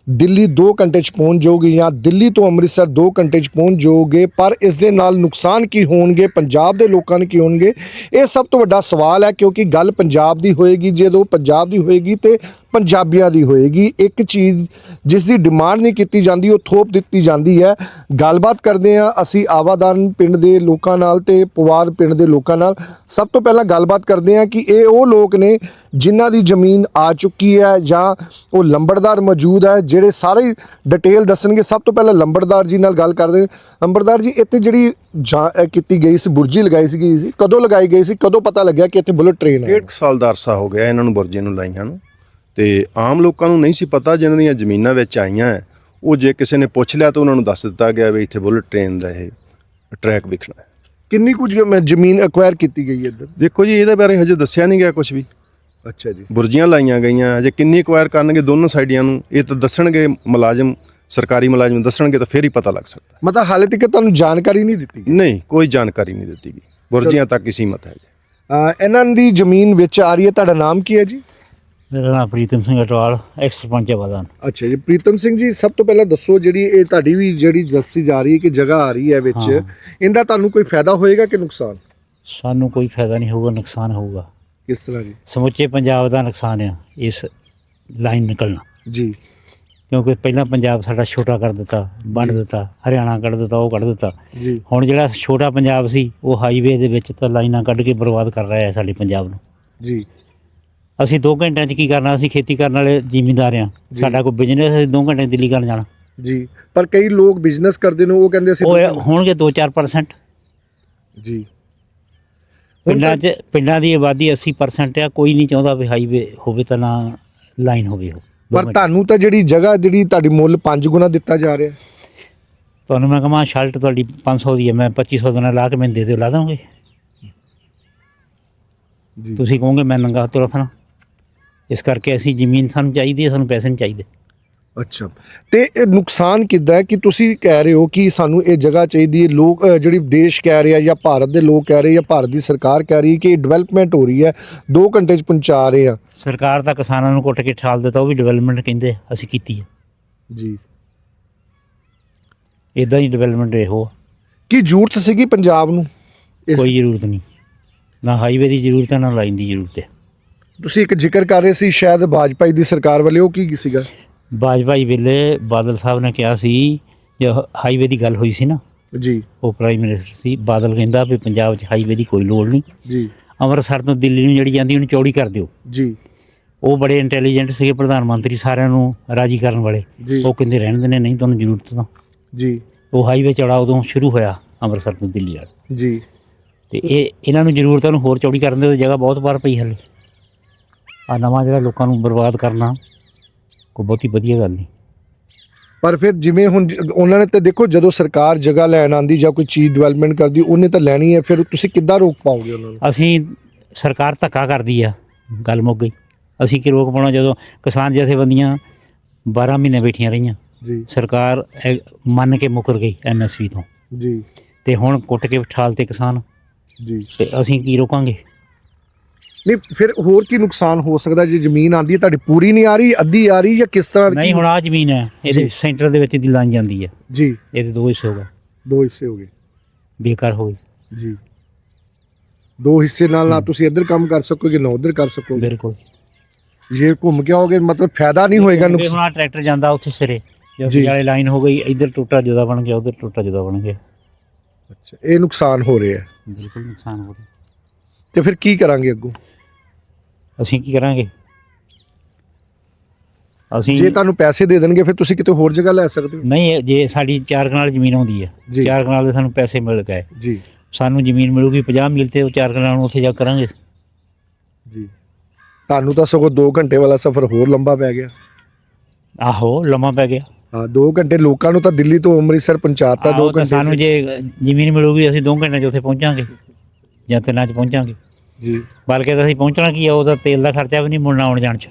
ਦਿੱਲੀ 2 ਘੰਟੇ ਚ ਪਹੁੰਚ ਜਾਓਗੇ ਜਾਂ ਦਿੱਲੀ ਤੋਂ ਅੰਮ੍ਰਿਤਸਰ 2 ਘੰਟੇ ਚ ਪਹੁੰਚ ਜਾਓਗੇ ਪਰ ਇਸ ਦੇ ਨਾਲ ਨੁਕਸਾਨ ਕੀ ਹੋਣਗੇ, ਪੰਜਾਬ ਦੇ ਲੋਕਾਂ ਨੂੰ ਕੀ ਹੋਣਗੇ? ਇਹ ਸਭ ਤੋਂ ਵੱਡਾ ਸਵਾਲ ਹੈ, ਕਿਉਂਕਿ ਗੱਲ ਪੰਜਾਬ ਦੀ ਹੋਏਗੀ, ਜਦੋਂ ਪੰਜਾਬ ਦੀ ਹੋਏਗੀ ਤੇ ਪੰਜਾਬੀਆਂ ਦੀ ਹੋਏਗੀ। ਇੱਕ ਚੀਜ਼ ਜਿਸ ਦੀ ਡਿਮਾਂਡ ਨਹੀਂ ਕੀਤੀ ਜਾਂਦੀ, ਉਹ ਥੋਪ ਦਿੱਤੀ ਜਾਂਦੀ ਹੈ। ਗੱਲਬਾਤ ਕਰਦੇ ਹਾਂ ਅਸੀਂ ਆਵਾਦਾਨ ਪਿੰਡ ਦੇ ਲੋਕਾਂ ਨਾਲ ਤੇ ਪਵਾਰ ਪਿੰਡ ਦੇ ਲੋਕਾਂ ਨਾਲ। ਸਭ ਤੋਂ ਪਹਿਲਾਂ ਗੱਲਬਾਤ ਕਰਦੇ ਹਾਂ ਕਿ ਇਹ ਉਹ ਲੋਕ ਨੇ ਜਿਨ੍ਹਾਂ ਦੀ ਜ਼ਮੀਨ ਆ ਚੁੱਕੀ ਹੈ ਜਾਂ ਉਹ ਲੰਬੜਦਾਰ ਮੌਜੂਦ ਹੈ, ਜਿਹੜੇ ਸਾਰੇ ਡਿਟੇਲ ਦੱਸਣਗੇ। ਸਭ ਤੋਂ ਪਹਿਲਾਂ ਲੰਬੜਦਾਰ ਜੀ ਨਾਲ ਗੱਲ ਕਰਦੇ ਲੰਬੜਦਾਰ ਜੀ, ਇੱਥੇ ਜਿਹੜੀ ਜਾਂ- ਕੀਤੀ ਗਈ ਸੀ, ਬੁਰਜੀ ਲਗਾਈ ਸੀ ਗਈ ਸੀ ਕਦੋਂ ਲਗਾਈ ਗਈ ਸੀ, ਕਦੋਂ ਪਤਾ ਲੱਗਿਆ ਕਿ ਇੱਥੇ ਬੁਲਟ ਟ੍ਰੇਨ ਹੈ ਡੇਢ ਕੁ ਸਾਲ ਦਾ ਅਰਸਾ ਹੋ ਗਿਆ ਇਹਨਾਂ ਨੂੰ ਬੁਰਜੇ ਨੂੰ ਲਾਈਆਂ ਨੂੰ। ਤੇ ਆਮ ਲੋਕਾਂ ਨੂੰ ਨਹੀਂ ਸੀ ਪਤਾ ਜਿਨ੍ਹਾਂ ਦੀਆਂ ਜ਼ਮੀਨਾਂ ਵਿੱਚ ਆਈਆਂ ਉਹ ਜੇ ਕਿਸੇ ਨੇ ਪੁੱਛ ਲਿਆ ਤਾਂ ਉਹਨਾਂ ਨੂੰ ਦੱਸ ਦਿੱਤਾ ਗਿਆ ਵੀ ਇੱਥੇ ਬੁਲਟ ਟ੍ਰੇਨ ਦਾ ਇਹ ਟਰੈਕ ਵਿਖਣਾ ਹੈ ਕਿੰਨੀ ਕੁ ਜ- ਜ਼ਮੀਨ ਐਕਵਾਇਰ ਕੀਤੀ ਗਈ ਹੈ ਇੱਧਰ? ਦੇਖੋ ਜੀ ਇਹਦੇ ਬਾਰੇ ਹਜੇ ਦੱਸਿਆ ਨਹੀਂ ਗਿਆ ਕੁਝ ਵੀ। ਅੱਛਾ ਜੀ। ਬੁਰਜੀਆਂ ਲਾਈਆਂ ਗਈਆਂ ਹਜੇ ਕਿੰਨੀ ਐਕਵਾਇਰ ਕਰਨਗੇ ਦੋਨੋਂ ਸਾਈਡੀਆਂ ਨੂੰ ਇਹ ਤਾਂ ਦੱਸਣਗੇ ਮੁਲਾਜ਼ਮ ਸਰਕਾਰੀ ਮੁਲਾਜ਼ਮ ਦੱਸਣਗੇ ਤਾਂ ਫੇਰ ਹੀ ਪਤਾ ਲੱਗ ਸਕਦਾ। ਮਤਲਬ ਹਾਲੇ ਤੱਕ ਤੁਹਾਨੂੰ ਜਾਣਕਾਰੀ ਨਹੀਂ ਦਿੱਤੀ ਗਈ? ਨਹੀਂ ਕੋਈ ਜਾਣਕਾਰੀ ਨਹੀਂ ਦਿੱਤੀ ਗਈ। ਬੁਰਜੀਆਂ ਤੱਕ ਹੀ ਸੀਮਤ ਹੈ ਅਹ ਇਹਨਾਂ ਦੀ ਜ਼ਮੀਨ ਵਿੱਚ ਆ ਰਹੀ ਹੈ ਤੁਹਾਡਾ ਨਾਮ ਕੀ ਹੈ ਜੀ? ਮੇਰਾ ਨਾਮ ਪ੍ਰੀਤਮ ਸਿੰਘ ਅਟਵਾਲ ਐਕਸ ਸਰਪੰਚ ਆਵਾਦਾਨ ਅੱਛਾ ਜੀ ਪ੍ਰੀਤਮ ਸਿੰਘ ਜੀ ਸਭ ਤੋਂ ਪਹਿਲਾਂ ਦੱਸੋ ਜਿਹੜੀ ਇਹ ਤੁਹਾਡੀ ਵੀ ਜਿਹੜੀ ਦੱਸੀ ਜਾ ਰਹੀ ਹੈ ਕਿ ਜਗ੍ਹਾ ਆ ਰਹੀ ਹੈ ਵਿੱਚ ਹਾਂ। ਇਹਦਾ ਤੁਹਾਨੂੰ ਕੋਈ ਫਾਇਦਾ ਹੋਏਗਾ ਕਿ ਨੁਕਸਾਨ? ਸਾਨੂੰ ਕੋਈ ਫਾਇਦਾ ਨਹੀਂ ਹੋਊਗਾ ਨੁਕਸਾਨ ਹੋਊਗਾ। ਕਿਸ ਤਰ੍ਹਾਂ ਜੀ? ਸਮੁੱਚੇ ਪੰਜਾਬ ਦਾ ਨੁਕਸਾਨ ਆ ਇਸ ਲਾਈਨ ਨਿਕਲਣਾ। ਜੀ। ਕਿਉਂਕਿ ਪਹਿਲਾਂ ਪੰਜਾਬ ਸਾਡਾ ਛੋਟਾ ਕਰ ਦਿੱਤਾ ਵੰਡ ਦਿੱਤਾ ਹਰਿਆਣਾ ਕੱਢ ਦਿੱਤਾ ਉਹ ਕੱਢ ਦਿੱਤਾ। ਜੀ। ਹੁਣ ਜਿਹੜਾ ਛੋਟਾ ਪੰਜਾਬ ਸੀ ਉਹ ਹਾਈਵੇ ਦੇ ਵਿੱਚ ਤਾਂ ਲਾਈਨਾਂ ਕੱਢ ਕੇ ਬਰਬਾਦ ਕਰ ਰਿਹਾ ਹੈ ਸਾਡੇ ਪੰਜਾਬ ਨੂੰ। ਜੀ। ਅਸੀਂ 2 ਘੰਟਿਆਂ 'ਚ ਕੀ ਕਰਨਾ ਅਸੀਂ ਖੇਤੀ ਕਰਨ ਵਾਲੇ ਜ਼ਿਮੀਂਦਾਰ ਆ ਸਾਡਾ ਕੋਈ ਬਿਜ਼ਨਸ ਅਸੀਂ 2 ਘੰਟੇ ਦਿੱਲੀ ਕਰਨ ਜਾਣਾ। ਜੀ ਪਰ ਕਈ ਲੋਕ ਬਿਜ਼ਨਸ ਕਰਦੇ ਨੇ ਉਹ ਕਹਿੰਦੇ ਅਸੀਂ ਉਹ ਹੋਣਗੇ 2-4% ਜੀ। ਪਿੰਡਾਂ 'ਚ ਪਿੰਡਾਂ ਦੀ ਆਬਾਦੀ 80% ਆ ਕੋਈ ਨਹੀਂ ਚਾਹੁੰਦਾ ਵੀ ਹਾਈਵੇ ਹੋਵੇ ਤਾਂ ਨਾ ਲਾਈਨ ਹੋਵੇ ਉਹ। ਦੋ ਪਰ ਘੰਟੇ। ਤੁਹਾਨੂੰ ਤਾਂ ਜਿਹੜੀ ਜਗ੍ਹਾ ਜਿਹੜੀ ਤੁਹਾਡੀ ਮੁੱਲ 5 ਗੁਣਾ ਦਿੱਤਾ ਜਾ ਰਿਹਾ। ਤੁਹਾਨੂੰ ਮੈਂ ਕਹਾਂ ਸ਼ਰਟ ਤੁਹਾਡੀ 500 ਦੀ ਹੈ ਮੈਂ 2500 ਦਾ ਲਾ ਕੇ ਮੈਨੂੰ ਦੇ ਦਿਓ ਲਾ ਦਾਂਗੇ ਜੀ। ਤੁਸੀਂ ਕਹੋਗੇ ਮੈਂ ਨੰਗਾ ਤੁਰ ਫਿਰਾਂ ਇਸ ਕਰਕੇ ਅਸੀਂ ਜ਼ਮੀਨ ਸਾਨੂੰ ਚਾਹੀਦੀ ਹੈ ਸਾਨੂੰ ਪੈਸੇ ਨਹੀਂ ਚਾਹੀਦੇ। ਅੱਛਾ। ਤੇ ਇਹ ਨੁਕਸਾਨ ਕਿੱਦਾਂ ਹੈ ਕਿ ਤੁਸੀਂ ਕਹਿ ਰਹੇ ਹੋ ਕਿ ਸਾਨੂੰ ਇਹ ਜਗ੍ਹਾ ਚਾਹੀਦੀ ਹੈ ਲੋਕ ਅ, ਜਿਹੜੀ ਦੇਸ਼ ਕਹਿ ਰਿਹਾ ਜਾਂ ਭਾਰਤ ਦੇ ਲੋਕ ਕਹਿ ਰਹੇ ਜਾਂ ਭਾਰਤ ਦੀ ਸਰਕਾਰ ਕਹਿ ਰਹੀ ਹੈ ਕਿ ਡਿਵੈਲਪਮੈਂਟ ਹੋ ਰਹੀ ਹੈ 2 ਘੰਟੇ ਚ ਪਹੁੰਚਾ ਰਹੇ ਆ ਸਰਕਾਰ ਤਾਂ ਕਿਸਾਨਾਂ ਨੂੰ ਕੁੱਟ ਕੇ ਠਾਲ ਦਿੱਤਾ ਉਹ ਵੀ ਡਿਵੈਲਪਮੈਂਟ ਕਹਿੰਦੇ ਆ, ਅਸੀਂ ਕੀਤੀ ਹੈ। ਜੀ। ਇਦਾਂ ਹੀ ਡਿਵੈਲਪਮੈਂਟ ਇਹੋ ਆ। ਕੀ ਜ਼ਰੂਰਤ ਸੀਗੀ ਪੰਜਾਬ ਨੂੰ? ਇਸ- ਕੋਈ ਜ਼ਰੂਰਤ ਨਹੀਂ। ਨਾ ਹਾਈਵੇ ਦੀ ਜ਼ਰੂਰਤ ਹੈ ਨਾ ਲਾਈਨ ਦੀ ਜ਼ਰੂਰਤ ਹੈ। ਤੁਸੀਂ ਇੱਕ ਜ਼ਿਕਰ ਕਰ ਰਹੇ ਸੀ ਸ਼ਾਇਦ ਵਾਜਪਾਈ ਦੀ ਸਰਕਾਰ ਵੱਲੋਂ ਉਹ ਕੀ ਸੀਗਾ? ਬਾਜਪਾਈ ਵੇਲੇ ਬਾਦਲ ਸਾਹਿਬ ਨੇ ਕਿਹਾ ਸੀ ਜੋ ਹਾਈਵੇ ਦੀ ਗੱਲ ਹੋਈ ਸੀ ਨਾ ਜੀ। ਉਹ ਪ੍ਰਾਈਮ ਮਿਨਿਸਟਰ ਸੀ ਬਾਦਲ ਕਹਿੰਦਾ ਵੀ ਪੰਜਾਬ 'ਚ ਹਾਈਵੇ ਦੀ ਕੋਈ ਲੋੜ ਨਹੀਂ। ਜੀ। ਅੰਮ੍ਰਿਤਸਰ ਤੋਂ ਦਿੱਲੀ ਨੂੰ ਜਿਹੜੀ ਜਾਂਦੀ ਉਹਨੂੰ ਚੌੜੀ ਕਰ ਦਿਓ। ਜੀ। ਉਹ ਬੜੇ ਇੰਟੈਲੀਜੈਂਟ ਸੀਗੇ ਪ੍ਰਧਾਨ ਮੰਤਰੀ ਸਾਰਿਆਂ ਨੂੰ ਰਾਜੀ ਕਰਨ ਵਾਲੇ। ਜੀ। ਉਹ ਕਹਿੰਦੇ ਰਹਿਣ ਦੇਣੇ ਨਹੀਂ ਤੁਹਾਨੂੰ ਜ਼ਰੂਰਤ ਤਾਂ। ਜੀ। ਉਹ ਹਾਈਵੇ ਚੌੜਾ ਉਦੋਂ ਸ਼ੁਰੂ ਹੋਇਆ ਅੰਮ੍ਰਿਤਸਰ ਤੋਂ ਦਿੱਲੀ ਵਾਲਾ। ਜੀ। ਤੇ ਇਹ ਇਹਨਾਂ ਨੂੰ ਜ਼ਰੂਰਤ ਉਹਨੂੰ ਹੋਰ ਚੌੜੀ ਕਰਨ ਦੀ ਜਗ੍ਹਾ ਬਹੁਤ ਬਾਰ ਪਈ ਹਲੇ। ਆ ਨਵਾਂ ਜਿਹੜਾ ਲੋਕਾਂ ਨੂੰ ਬਰਬਾਦ ਕਰਨਾ ਕੋਈ ਬਹੁਤੀ ਵਧੀਆ ਗੱਲ ਨਹੀਂ। ਪਰ ਫਿਰ ਜਿਵੇਂ ਹੁਣ ਜ- ਉਹਨਾਂ ਨੇ ਤਾਂ ਦੇਖੋ ਜਦੋਂ ਸਰਕਾਰ ਜਗ੍ਹਾ ਲੈਣ ਆਂਦੀ ਜਾਂ ਕੋਈ ਚੀਜ਼ ਡਿਵੈਲਪਮੈਂਟ ਕਰਦੀ ਉਹਨੇ ਤਾਂ ਲੈਣੀ ਹੈ ਫਿਰ ਤੁਸੀਂ ਕਿੱਦਾਂ ਰੋਕ ਪਾਓਗੇ ਉਹਨਾਂ ਨੂੰ? ਅਸੀਂ ਸਰਕਾਰ ਧੱਕਾ ਕਰਦੀ ਆ ਗੱਲ ਮੁੱਕ ਗਈ। ਅਸੀਂ ਕੀ ਰੋਕ ਪਾਉਣਾ ਜਦੋਂ ਕਿਸਾਨ ਜਥੇਬੰਦੀਆਂ 12 ਮਹੀਨੇ ਬੈਠੀਆਂ ਰਹੀਆਂ। ਜੀ। ਸਰਕਾਰ ਐ- ਮੰਨ ਕੇ ਮੁਕਰ ਗਈ ਐਮਐਸਪੀ ਤੋਂ। ਜੀ। ਤੇ ਹੁਣ ਕੁੱਟ ਕੇ ਠਾਲ ਤੇ ਕਿਸਾਨ। ਜੀ। ਤੇ ਅਸੀਂ ਕੀ ਰੋਕਾਂਗੇ? ਨਹੀਂ ਫਿਰ ਹੋਰ ਕੀ ਨੁਕਸਾਨ ਹੋ ਸਕਦਾ ਜੇ ਜ਼ਮੀਨ ਆਂਦੀ ਹੈ ਤੁਹਾਡੀ ਪੂਰੀ ਨਹੀਂ ਆ ਰਹੀ ਅੱਧੀ ਆ ਰਹੀ ਜਾਂ ਕਿਸ ਤਰ੍ਹਾਂ? ਨਹੀਂ ਹੁਣ ਆ ਜ਼ਮੀਨ ਹੈ ਇਹਦੇ ਸੈਂਟਰ ਦੇ ਵਿੱਚ ਦੀ ਲਾਈਨ ਜਾਂਦੀ ਹੈ। ਜੀ। ਇਹਦੇ ਦੋ ਹਿੱਸੇ ਹੋ ਗਏ। ਦੋ ਹਿੱਸੇ ਹੋ ਗਏ। ਬੇਕਾਰ ਹੋ ਗਈ ਜੀ। ਦੋ ਹਿੱਸੇ ਨਾਲ ਨਾ ਤੁਸੀਂ ਇੱਧਰ ਕੰਮ ਕਰ ਸਕੋਗੇ ਨਾ ਉੱਧਰ ਕਰ ਸਕੋਗੇ। ਬਿਲਕੁਲ। ਜੇ ਘੁੰਮ ਕੇ ਆਓਗੇ ਮਤਲਬ ਫਾਇਦਾ ਨਹੀਂ ਹੋਏਗਾ ਹੁਣ ਨੁਕਸਾਨ ਆ ਟਰੈਕਟਰ ਜਾਂਦਾ ਉੱਥੇ ਸਿਰੇ ਜੀ। ਵਾਲੇ ਲਾਈਨ ਹੋ ਗਈ ਇੱਧਰ ਟੁੱਟਾ ਜੁਦਾ ਬਣ ਗਿਆ ਉੱਧਰ ਟੁੱਟਾ ਜੁਦਾ ਬਣ ਗਿਆ। ਅੱਛਾ ਇਹ ਨੁਕਸਾਨ ਹੋ ਰਿਹਾ ਹੈ। ਬਿਲਕੁਲ ਨੁਕਸਾਨ ਹੋ ਗਿਆ ਤੇ ਫਿਰ ਕੀ ਕਰਾਂਗੇ ਅੱਗੋਂ? ਅਸੀਂ ਕੀ ਕਰਾਂਗੇ? ਅਸੀਂ ਜੇ ਤੁਹਾਨੂੰ ਪੈਸੇ ਦੇ ਦੇਣਗੇ ਫਿਰ ਤੁਸੀਂ ਕਿਤੇ ਹੋਰ ਜਗ੍ਹਾ ਲੈ ਸਕਦੇ ਹੋ। ਨਹੀਂ ਇਹ ਜੇ ਸਾਡੀ 4 ਕਨਾਲ ਜ਼ਮੀਨ ਆਉਂਦੀ ਹੈ ਜੀ। 4 ਕਨਾਲ ਦੇ ਸਾਨੂੰ ਪੈਸੇ ਮਿਲ ਗਏ। ਜੀ। ਸਾਨੂੰ ਜ਼ਮੀਨ ਮਿਲੂਗੀ 50 ਮਿਲ ਤੇ ਉਹ 4 ਕਨਾਲ ਨੂੰ ਉੱਥੇ ਜਾ ਕਰਾਂਗੇ। ਜੀ। ਤੁਹਾਨੂੰ ਤਾਂ ਸਗੋਂ 2 ਘੰਟੇ ਵਾਲਾ ਸਫ਼ਰ ਹੋਰ ਲੰਬਾ ਪੈ ਗਿਆ। ਆਹੋ ਲੰਮਾ ਪੈ ਗਿਆ। ਹਾਂ 2 ਘੰਟੇ ਲੋਕਾਂ ਨੂੰ ਤਾਂ ਦਿੱਲੀ ਤੋਂ ਅੰਮ੍ਰਿਤਸਰ ਪਹੁੰਚਾਤਾ 2 ਆਹੋ ਤਾਂ ਘੰਟੇ ਸਾਨੂੰ 'ਚ। ਜੇ ਜ਼ਮੀਨ ਮਿਲੂਗੀ ਅਸੀਂ 2 ਘੰਟਿਆਂ 'ਚ ਉੱਥੇ ਪਹੁੰਚਾਂਗੇ। ਜਾਂ ਤਿੰਨਾਂ 'ਚ ਪਹੁੰਚਾਂਗੇ। ਜੀ। ਬਲਕਿ ਤਾਂ ਅਸੀਂ ਪਹੁੰਚਣਾ ਕੀ ਆ ਉਹਦਾ ਤੇਲ ਦਾ ਖਰਚਾ ਵੀ ਨਹੀਂ ਮੁੜਨਾ ਆਉਣ ਜਾਣ 'ਚ।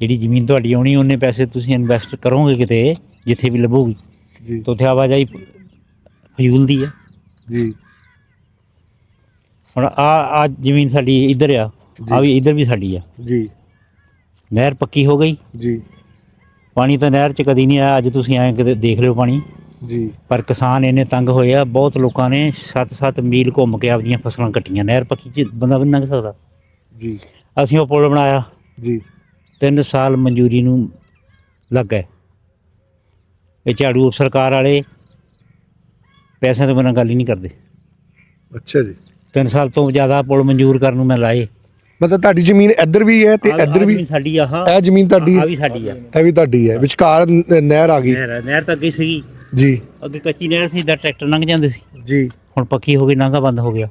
ਜਿਹੜੀ ਜ਼ਮੀਨ ਤੁਹਾਡੀ ਆਉਣੀ ਉਹਨੇ ਪੈਸੇ ਤੁਸੀਂ ਇਨਵੈਸਟ ਕਰੋਗੇ ਕਿਤੇ ਜਿੱਥੇ ਵੀ ਲੱਭੂਗੀ ਜੀ। ਤਾਂ ਉੱਥੇ ਆਵਾਜਾਈ ਫਜ਼ੂਲ ਦੀ ਆ। ਜੀ। ਹੁਣ ਆ ਆ ਜ਼ਮੀਨ ਸਾਡੀ ਇੱਧਰ ਆ ਆ ਵੀ ਇੱਧਰ ਵੀ ਸਾਡੀ ਆ। ਜੀ। ਨਹਿਰ ਪੱਕੀ ਹੋ ਗਈ। ਜੀ। ਪਾਣੀ ਤਾਂ ਨਹਿਰ 'ਚ ਕਦੀ ਨਹੀਂ ਆਇਆ ਅੱਜ ਤੁਸੀਂ ਆਏ ਕਿਤੇ ਦੇਖ ਲਿਓ ਪਾਣੀ। ਜੀ। ਪਰ ਕਿਸਾਨ ਇੰਨੇ ਤੰਗ ਹੋਏ ਆ ਬਹੁਤ ਲੋਕਾਂ ਨੇ 7-7 ਮੀਲ ਘੁੰਮ ਕੇ ਆਪਦੀਆਂ ਫਸਲਾਂ ਕੱਟੀਆਂ। ਨਹਿਰ ਪੱਕੀ 'ਚ ਬੰਦਾ ਵੀ ਲੰਘ ਸਕਦਾ। ਜੀ। ਅਸੀਂ ਉਹ ਪੁਲ ਬਣਾਇਆ। ਜੀ। 3 ਸਾਲ ਮਨਜ਼ੂਰੀ ਨੂੰ ਲੱਗ ਗਏ। ਇਹ ਝਾੜੂ ਸਰਕਾਰ ਵਾਲੇ ਪੈਸਿਆਂ ਤੋਂ ਬਿਨਾਂ ਗੱਲ ਹੀ ਨਹੀਂ ਕਰਦੇ। ਅੱਛਾ ਜੀ। 3 ਸਾਲ ਤੋਂ ਜ਼ਿਆਦਾ ਪੁਲ ਮਨਜ਼ੂਰ ਕਰਨ ਨੂੰ ਮੈਂ ਲਾਏ। ਮਤਲਬ ਤੁਹਾਡੀ ਜ਼ਮੀਨ ਇੱਧਰ ਵੀ ਹੈ ਤੇ ਇੱਧਰ ਵੀ ਸਾਡੀ ਆਹ ਇਹ ਜ਼ਮੀਨ ਤੁਹਾਡੀ ਆ ਵੀ ਸਾਡੀ ਆ। ਇਹ ਵੀ ਤੁਹਾਡੀ ਹੈ। ਵਿਚਕਾਰ ਨਹਿਰ ਆ ਗਈ। ਨਹਿਰ ਤਾਂ ਅੱਗੇ ਸੀਗੀ। ਜੀ। ਅੱਗੇ ਕੱਚੀ ਨਹਿਰ ਸੀ ਦਾ ਟਰੈਕਟਰ ਲੰਘ ਜਾਂਦੇ ਸੀ। ਜੀ। ਹੁਣ ਪੱਕੀ ਹੋ ਗਈ ਨਾਂਗਾ ਬੰਦ ਹੋ ਗਿਆ।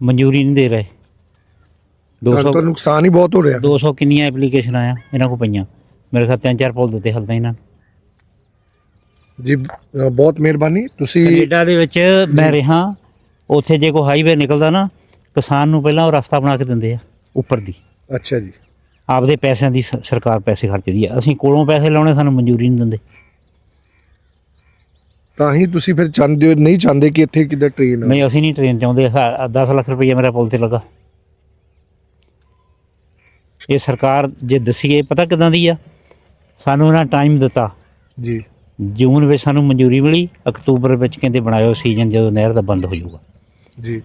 ਮਨਜ਼ੂਰੀ ਨਹੀਂ ਦੇ ਰਹੇ। ਤੁਹਾਨੂੰ 200 ਤਾਂ ਨੁਕਸਾਨ ਹੀ ਬਹੁਤ ਹੋ ਰਿਹਾ। 200 ਕਿੰਨੀਆਂ ਐਪਲੀਕੇਸ਼ਨ ਆਇਆ ਇਹਨਾਂ ਕੋ ਪਈਆਂ। ਮੇਰੇ ਖਿਆਲ ਤਿੰਨ ਚਾਰ ਪੁੱਲ ਦਿੱਤੇ ਹਲਦਾ ਇਹਨਾਂ। ਜੀ ਬਹੁਤ ਮਿਹਰਬਾਨੀ। ਤੁਸੀਂ ਕੈਨੇਡਾ ਦੇ ਵਿੱਚ ਮੈਂ ਰਿਹਾ ਉੱਥੇ ਜੇ ਕੋਈ ਹਾਈਵੇ ਨਿਕਲਦਾ ਨਾ ਕਿਸਾਨ ਨੂੰ ਪਹਿਲਾਂ ਉਹ ਰਸਤਾ ਬਣਾ ਕੇ ਦਿੰਦੇ ਆ ਉੱਪਰ ਦੀ। ਅੱਛਾ ਜੀ। ਆਪਦੇ ਪੈਸਿਆਂ ਦੀ ਸਰਕਾਰ ਪੈਸੇ ਖਰਚਦੀ ਆ। ਅਸੀਂ ਕੋਲੋਂ ਪੈਸੇ ਲਾਉਣੇ ਸਾਨੂੰ ਮਨਜ਼ੂਰੀ ਨਹੀਂ ਦਿੰਦੇ। ਤਾਂ ਹੀ ਤੁਸੀਂ ਫਿਰ ਚਾਹੁੰਦੇ ਹੋ ਨਹੀਂ ਚਾਹੁੰਦੇ ਕਿ ਇੱਥੇ ਕਿੱਧਰ ਟ੍ਰੇਨ ਨਹੀਂ ਅਸੀਂ ਨਹੀਂ ਟ੍ਰੇਨ ਚਾਹੁੰਦੇ 10 ਲੱਖ ਰੁਪਏ ਮੇਰਾ ਪੁੱਲ ਤੇ ਲੱਗਾ। ਇਹ ਸਰਕਾਰ ਜੇ ਦਸੀਏ ਪਤਾ ਕਿਦਾਂ ਦੀ ਆ? ਸਾਨੂੰ ਇਹਨਾਂ ਟਾਈਮ ਦਿੱਤਾ। ਜੀ। ਜੂਨ ਵਿੱਚ ਸਾਨੂੰ ਮਨਜ਼ੂਰੀ ਮਿਲੀ। ਅਕਤੂਬਰ ਵਿੱਚ ਕਹਿੰਦੇ ਬਣਾਇਓ ਸੀਜ਼ਨ ਜਦੋਂ ਨਹਿਰ ਦਾ ਬੰਦ ਹੋ ਜਾਊਗਾ। ਜੀ।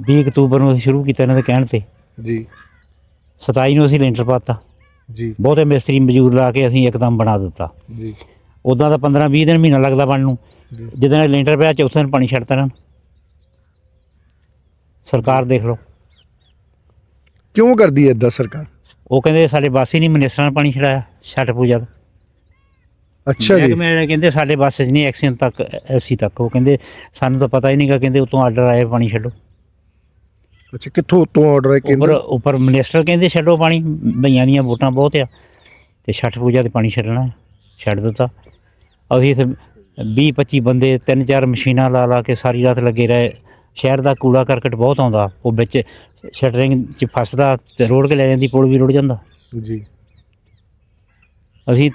20 ਅਕਤੂਬਰ ਨੂੰ ਅਸੀਂ ਸ਼ੁਰੂ ਕੀਤਾ ਇਹਨਾਂ ਦੇ ਕਹਿਣ ਤੇ। ਜੀ। 27 ਨੂੰ ਅਸੀਂ ਲੈਂਟਰ ਪਾਤਾ। ਜੀ। ਬਹੁਤੇ ਮਿਸਤਰੀ ਮਜ਼ਦੂਰ ਲਾ ਕੇ ਅਸੀਂ ਇੱਕਦਮ ਬਣਾ ਦਿੱਤਾ। ਜੀ। ਉਦਾਂ ਤਾਂ 15 20 ਦਿਨ ਮਹੀਨਾ ਲੱਗਦਾ ਬਣਨ ਨੂੰ। ਜੀ। ਜਦੋਂ ਇਹ ਲੈਂਟਰ ਪਿਆ ਚੌਥੇ ਦਿਨ ਪਾਣੀ ਛੱਡਤਾ ਇਹਨਾਂ ਨੇ। ਸਰਕਾਰ ਦੇਖ ਲਓ। ਕਿਉਂ ਕਰਦੀ ਹੈ ਇਦਾਂ ਸਰਕਾਰ? ਉਹ ਕਹਿੰਦੇ ਸਾਡੇ ਬਾਸੀ ਨਹੀਂ ਮਨਿਸਟਰਾਂ ਨੇ ਪਾਣੀ ਛੜਾਇਆ ਛੱਟ ਪੂਜਾ ਦਾ। ਅੱਛਾ ਜੀ। ਵਾਲੇ ਕਹਿੰਦੇ ਸਾਡੇ ਬੱਸ 'ਚ ਨਹੀਂ ਐਕਸੀਡੈਂਟ ਤੱਕ ਐਸੀ ਤੱਕ। ਉਹ ਕਹਿੰਦੇ ਸਾਨੂੰ ਤਾਂ ਪਤਾ ਹੀ ਨਹੀਂਗਾ ਕਹਿੰਦੇ ਉਤੋਂ ਆਰਡਰ ਆਇਆ ਪਾਣੀ ਛੱਡੋ। ਅੱਛਾ ਕਿੱਥੋਂ ਉਤੋਂ ਆਰਡਰ ਹੈ ਉੱਪਰ ਕੇਂਦਰ ਉੱਪਰ ਮਿਨਿਸਟਰ ਕਹਿੰਦੇ ਛੱਡੋ ਪਾਣੀ ਬਈਆਂ ਦੀਆਂ ਵੋਟਾਂ ਬਹੁਤ ਆ। ਤੇ ਛੱਟ ਪੂਜਾ ਤੇ ਪਾਣੀ ਛੱਡਣਾ। ਛੱਡ ਦਿੱਤਾ। ਅਸੀਂ ਇੱਥੇ 20 25 ਬੰਦੇ ਤਿੰਨ ਚਾਰ ਮਸ਼ੀਨਾਂ ਲਾ ਲਾ ਕੇ ਸਾਰੀ ਰਾਤ ਲੱਗੇ ਰਹੇ। ਸ਼ਹਿਰ ਦਾ ਕੂੜਾ ਕਰਕਟ ਬਹੁਤ ਆਉਂਦਾ। ਉਹ ਵਿੱਚ ਸ਼ਟਰਿੰਗ 'ਚ ਫਸਦਾ ਤੇ ਰੋੜ ਕੇ ਲੈ ਜਾਂਦੀ ਪੁਲ ਵੀ ਰੁੜ ਜਾਂਦਾ। ਜੀ। ਅਸੀਂ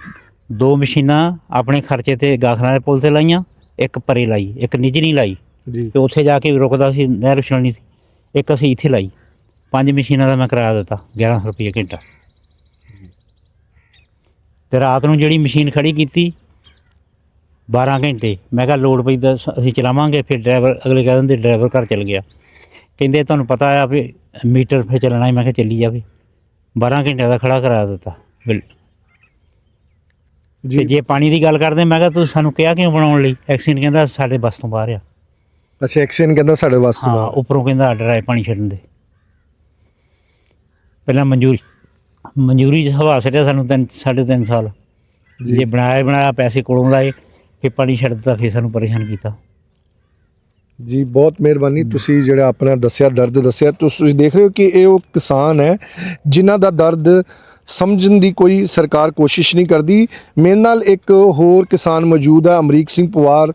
ਦੋ ਮਸ਼ੀਨਾਂ ਆਪਣੇ ਖਰਚੇ ਤੇ ਗਾਖਰਾਂ ਦੇ ਪੁਲ ਤੇ ਲਾਈਆਂ। ਇੱਕ ਪਰੇ ਲਾਈ ਇੱਕ ਨਿੱਜੀ ਨਹੀਂ ਲਾਈ। ਜੀ। ਤੇ ਉੱਥੇ ਜਾ ਕੇ ਵੀ ਰੁਕਦਾ ਸੀ ਨਹਿਰ ਉਛਲਣੀ ਸੀ। ਇੱਕ ਅਸੀਂ ਇੱਥੇ ਲਾਈ। ਪੰਜ ਮਸ਼ੀਨਾਂ ਦਾ ਮੈਂ ਕਿਰਾਇਆ ਦਿੱਤਾ 1100 ਰੁਪਏ ਘੰਟਾ। ਤੇ ਰਾਤ ਨੂੰ ਜਿਹੜੀ ਮਸ਼ੀਨ ਖੜੀ ਕੀਤੀ 12 ਘੰਟੇ। ਮੈਂ ਕਿਹਾ ਲੋਡ ਪਈ ਤਾਂ ਸ- ਅਸੀਂ ਚਲਾਵਾਂਗੇ। ਫਿਰ ਡਰਾਈਵਰ ਅਗਲੇ ਕਹਿ ਦਿੰਦੇ ਡਰਾਈਵਰ ਘਰ ਚਲ ਗਿਆ। ਕਹਿੰਦੇ ਤੁਹਾਨੂੰ ਪਤਾ ਆ ਵੀ ਮੀਟਰ ਫਿਰ ਚੱਲਣਾ ਹੈ ਮੈਂ ਕਿਹਾ ਚੱਲੀ ਜਾਵੇ 12 ਘੰਟਿਆਂ ਦਾ ਖੜਾ ਕਰਾ ਦਿੱਤਾ ਬਿਲ ਤੇ ਜੀ ਜੇ ਪਾਣੀ ਦੀ ਗੱਲ ਕਰਦੇ ਮੈਂ ਕਿਹਾ ਤੁਸੀਂ ਸਾਨੂੰ ਕਿਹਾ ਕਿਉਂ ਬਣਾਉਣ ਲਈ? ਐਕਸੀਨ ਕਹਿੰਦਾ ਸਾਡੇ ਬੱਸ ਤੋਂ ਬਾਹਰ ਆ। ਅੱਛਾ ਐਕਸ਼ਨ ਕਹਿੰਦਾ ਸਾਡੇ ਵਾਸਤੇ ਹਾਂ ਬਾਹਰ। ਉੱਪਰੋਂ ਕਹਿੰਦਾ ਆਰਡਰ ਆਏ ਪਾਣੀ ਛੱਡਣ ਦੇ। ਪਹਿਲਾਂ ਮਨਜ਼ੂਰੀ ਮਨਜ਼ੂਰੀ ਚ ਹਵਾ ਸੜਿਆ ਸਾਨੂੰ ਤਿੰਨ ਸਾਢੇ ਤਿੰਨ ਸਾਲ। ਜੀ। ਜੇ ਬਣਾਇਆ ਬਣਾਇਆ ਪੈਸੇ ਕੋਲੋਂ ਲਾਏ। ਫਿਰ ਪਾਣੀ ਛੱਡ ਦਿੱਤਾ ਫਿਰ ਸਾਨੂੰ ਪਰੇਸ਼ਾਨ ਕੀਤਾ। ਜੀ ਬਹੁਤ ਮਿਹਰਬਾਨੀ। ਤੁਸੀਂ ਜਿਹੜਾ ਆਪਣਾ ਦੱਸਿਆ ਦਰਦ ਦੱਸਿਆ ਤੁਸੀਂ ਦੇਖ ਰਹੇ ਹੋ ਕਿ ਇਹ ਉਹ ਕਿਸਾਨ ਹੈ ਜਿਨ੍ਹਾਂ ਦਾ ਦਰਦ ਸਮਝਣ ਦੀ ਕੋਈ ਸਰਕਾਰ ਕੋਸ਼ਿਸ਼ ਨਹੀਂ ਕਰਦੀ। ਮੇਰੇ ਨਾਲ ਇੱਕ ਹੋਰ ਕਿਸਾਨ ਮੌਜੂਦ ਹੈ ਅਮਰੀਕ ਸਿੰਘ ਪਵਾਰ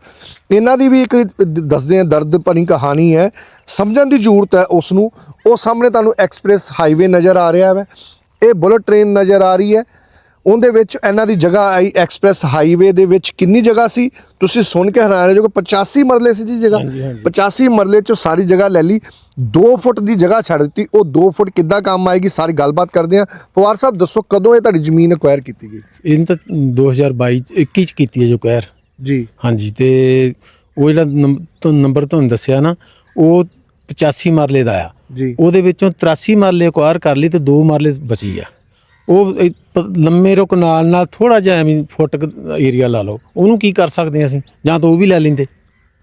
ਇਹਨਾਂ ਦੀ ਵੀ ਇੱਕ ਦੱਸਦੇ ਆ ਦਰਦ ਭਰੀ ਕਹਾਣੀ ਹੈ। ਸਮਝਣ ਦੀ ਜ਼ਰੂਰਤ ਹੈ ਉਸ ਨੂੰ ਉਹ ਸਾਹਮਣੇ ਤੁਹਾਨੂੰ ਐਕਸਪ੍ਰੈਸ ਹਾਈਵੇ ਨਜ਼ਰ ਆ ਰਿਹਾ ਹੈ। ਇਹ ਬੁਲਟ ਟ੍ਰੇਨ ਨਜ਼ਰ ਆ ਰਹੀ ਹੈ। ਉਹਦੇ ਵਿੱਚ ਇਹਨਾਂ ਦੀ ਜਗ੍ਹਾ ਆਈ ਐਕਸਪ੍ਰੈਸ ਹਾਈਵੇ ਦੇ ਵਿੱਚ ਕਿੰਨੀ ਜਗ੍ਹਾ ਸੀ? ਤੁਸੀਂ ਸੁਣ ਕੇ ਹੈਰਾਨ ਹੋ ਜਾਓਗੇ 85 ਮਰਲੇ ਸੀ ਜੀ ਜਗ੍ਹਾ। ਹਾਂਜੀ, ਹਾਂਜੀ। 85 ਮਰਲੇ ਚੋਂ ਸਾਰੀ ਜਗ੍ਹਾ ਲੈ ਲਈ। 2 ਫੁੱਟ ਦੀ ਜਗ੍ਹਾ ਛੱਡ ਦਿੱਤੀ। ਉਹ 2 ਫੁੱਟ ਕਿੱਦਾਂ ਕੰਮ ਆਏਗੀ ਸਾਰੀ ਗੱਲਬਾਤ ਕਰਦੇ ਹਾਂ। ਪਵਾਰ ਸਾਹਿਬ ਦੱਸੋ ਕਦੋਂ ਇਹ ਤੁਹਾਡੀ ਜ਼ਮੀਨ ਅਕਵਾਇਰ ਕੀਤੀ ਗਈ ਇਹਨਾਂ ਤਾਂ 2022 21 ਚ ਕੀਤੀ ਹੈ ਜੋ ਕਹਿਰ ਜੀ। ਹਾਂਜੀ ਤੇ ਉਹ ਜਿਹੜਾ ਨੰਬਰ ਤੁਹਾਨੂੰ ਦੱਸਿਆ ਨਾ ਉਹ 85 ਮਰਲੇ ਦਾ ਆ। ਜੀ। ਉਹਦੇ ਵਿੱਚੋਂ 83 ਮਰਲੇ ਅਕਵਾਇਰ ਕਰ ਲਈ ਤੇ ਦੋ ਮਰਲੇ ਬਚੀ ਆ। ਉਹ ਇਹ ਪ- ਲੰਮੇ ਰੁਕ ਨਾਲ ਨਾਲ ਥੋੜਾ ਜਿਹਾ ਐਵੇਂ ਫੁੱਟ ਏਰੀਆ ਲਾ ਲਓ। ਉਹਨੂੰ ਕੀ ਕਰ ਸਕਦੇ ਹਾਂ ਅਸੀਂ? ਜਾਂ ਤਾਂ ਉਹ ਵੀ ਲੈ ਲੈਂਦੇ।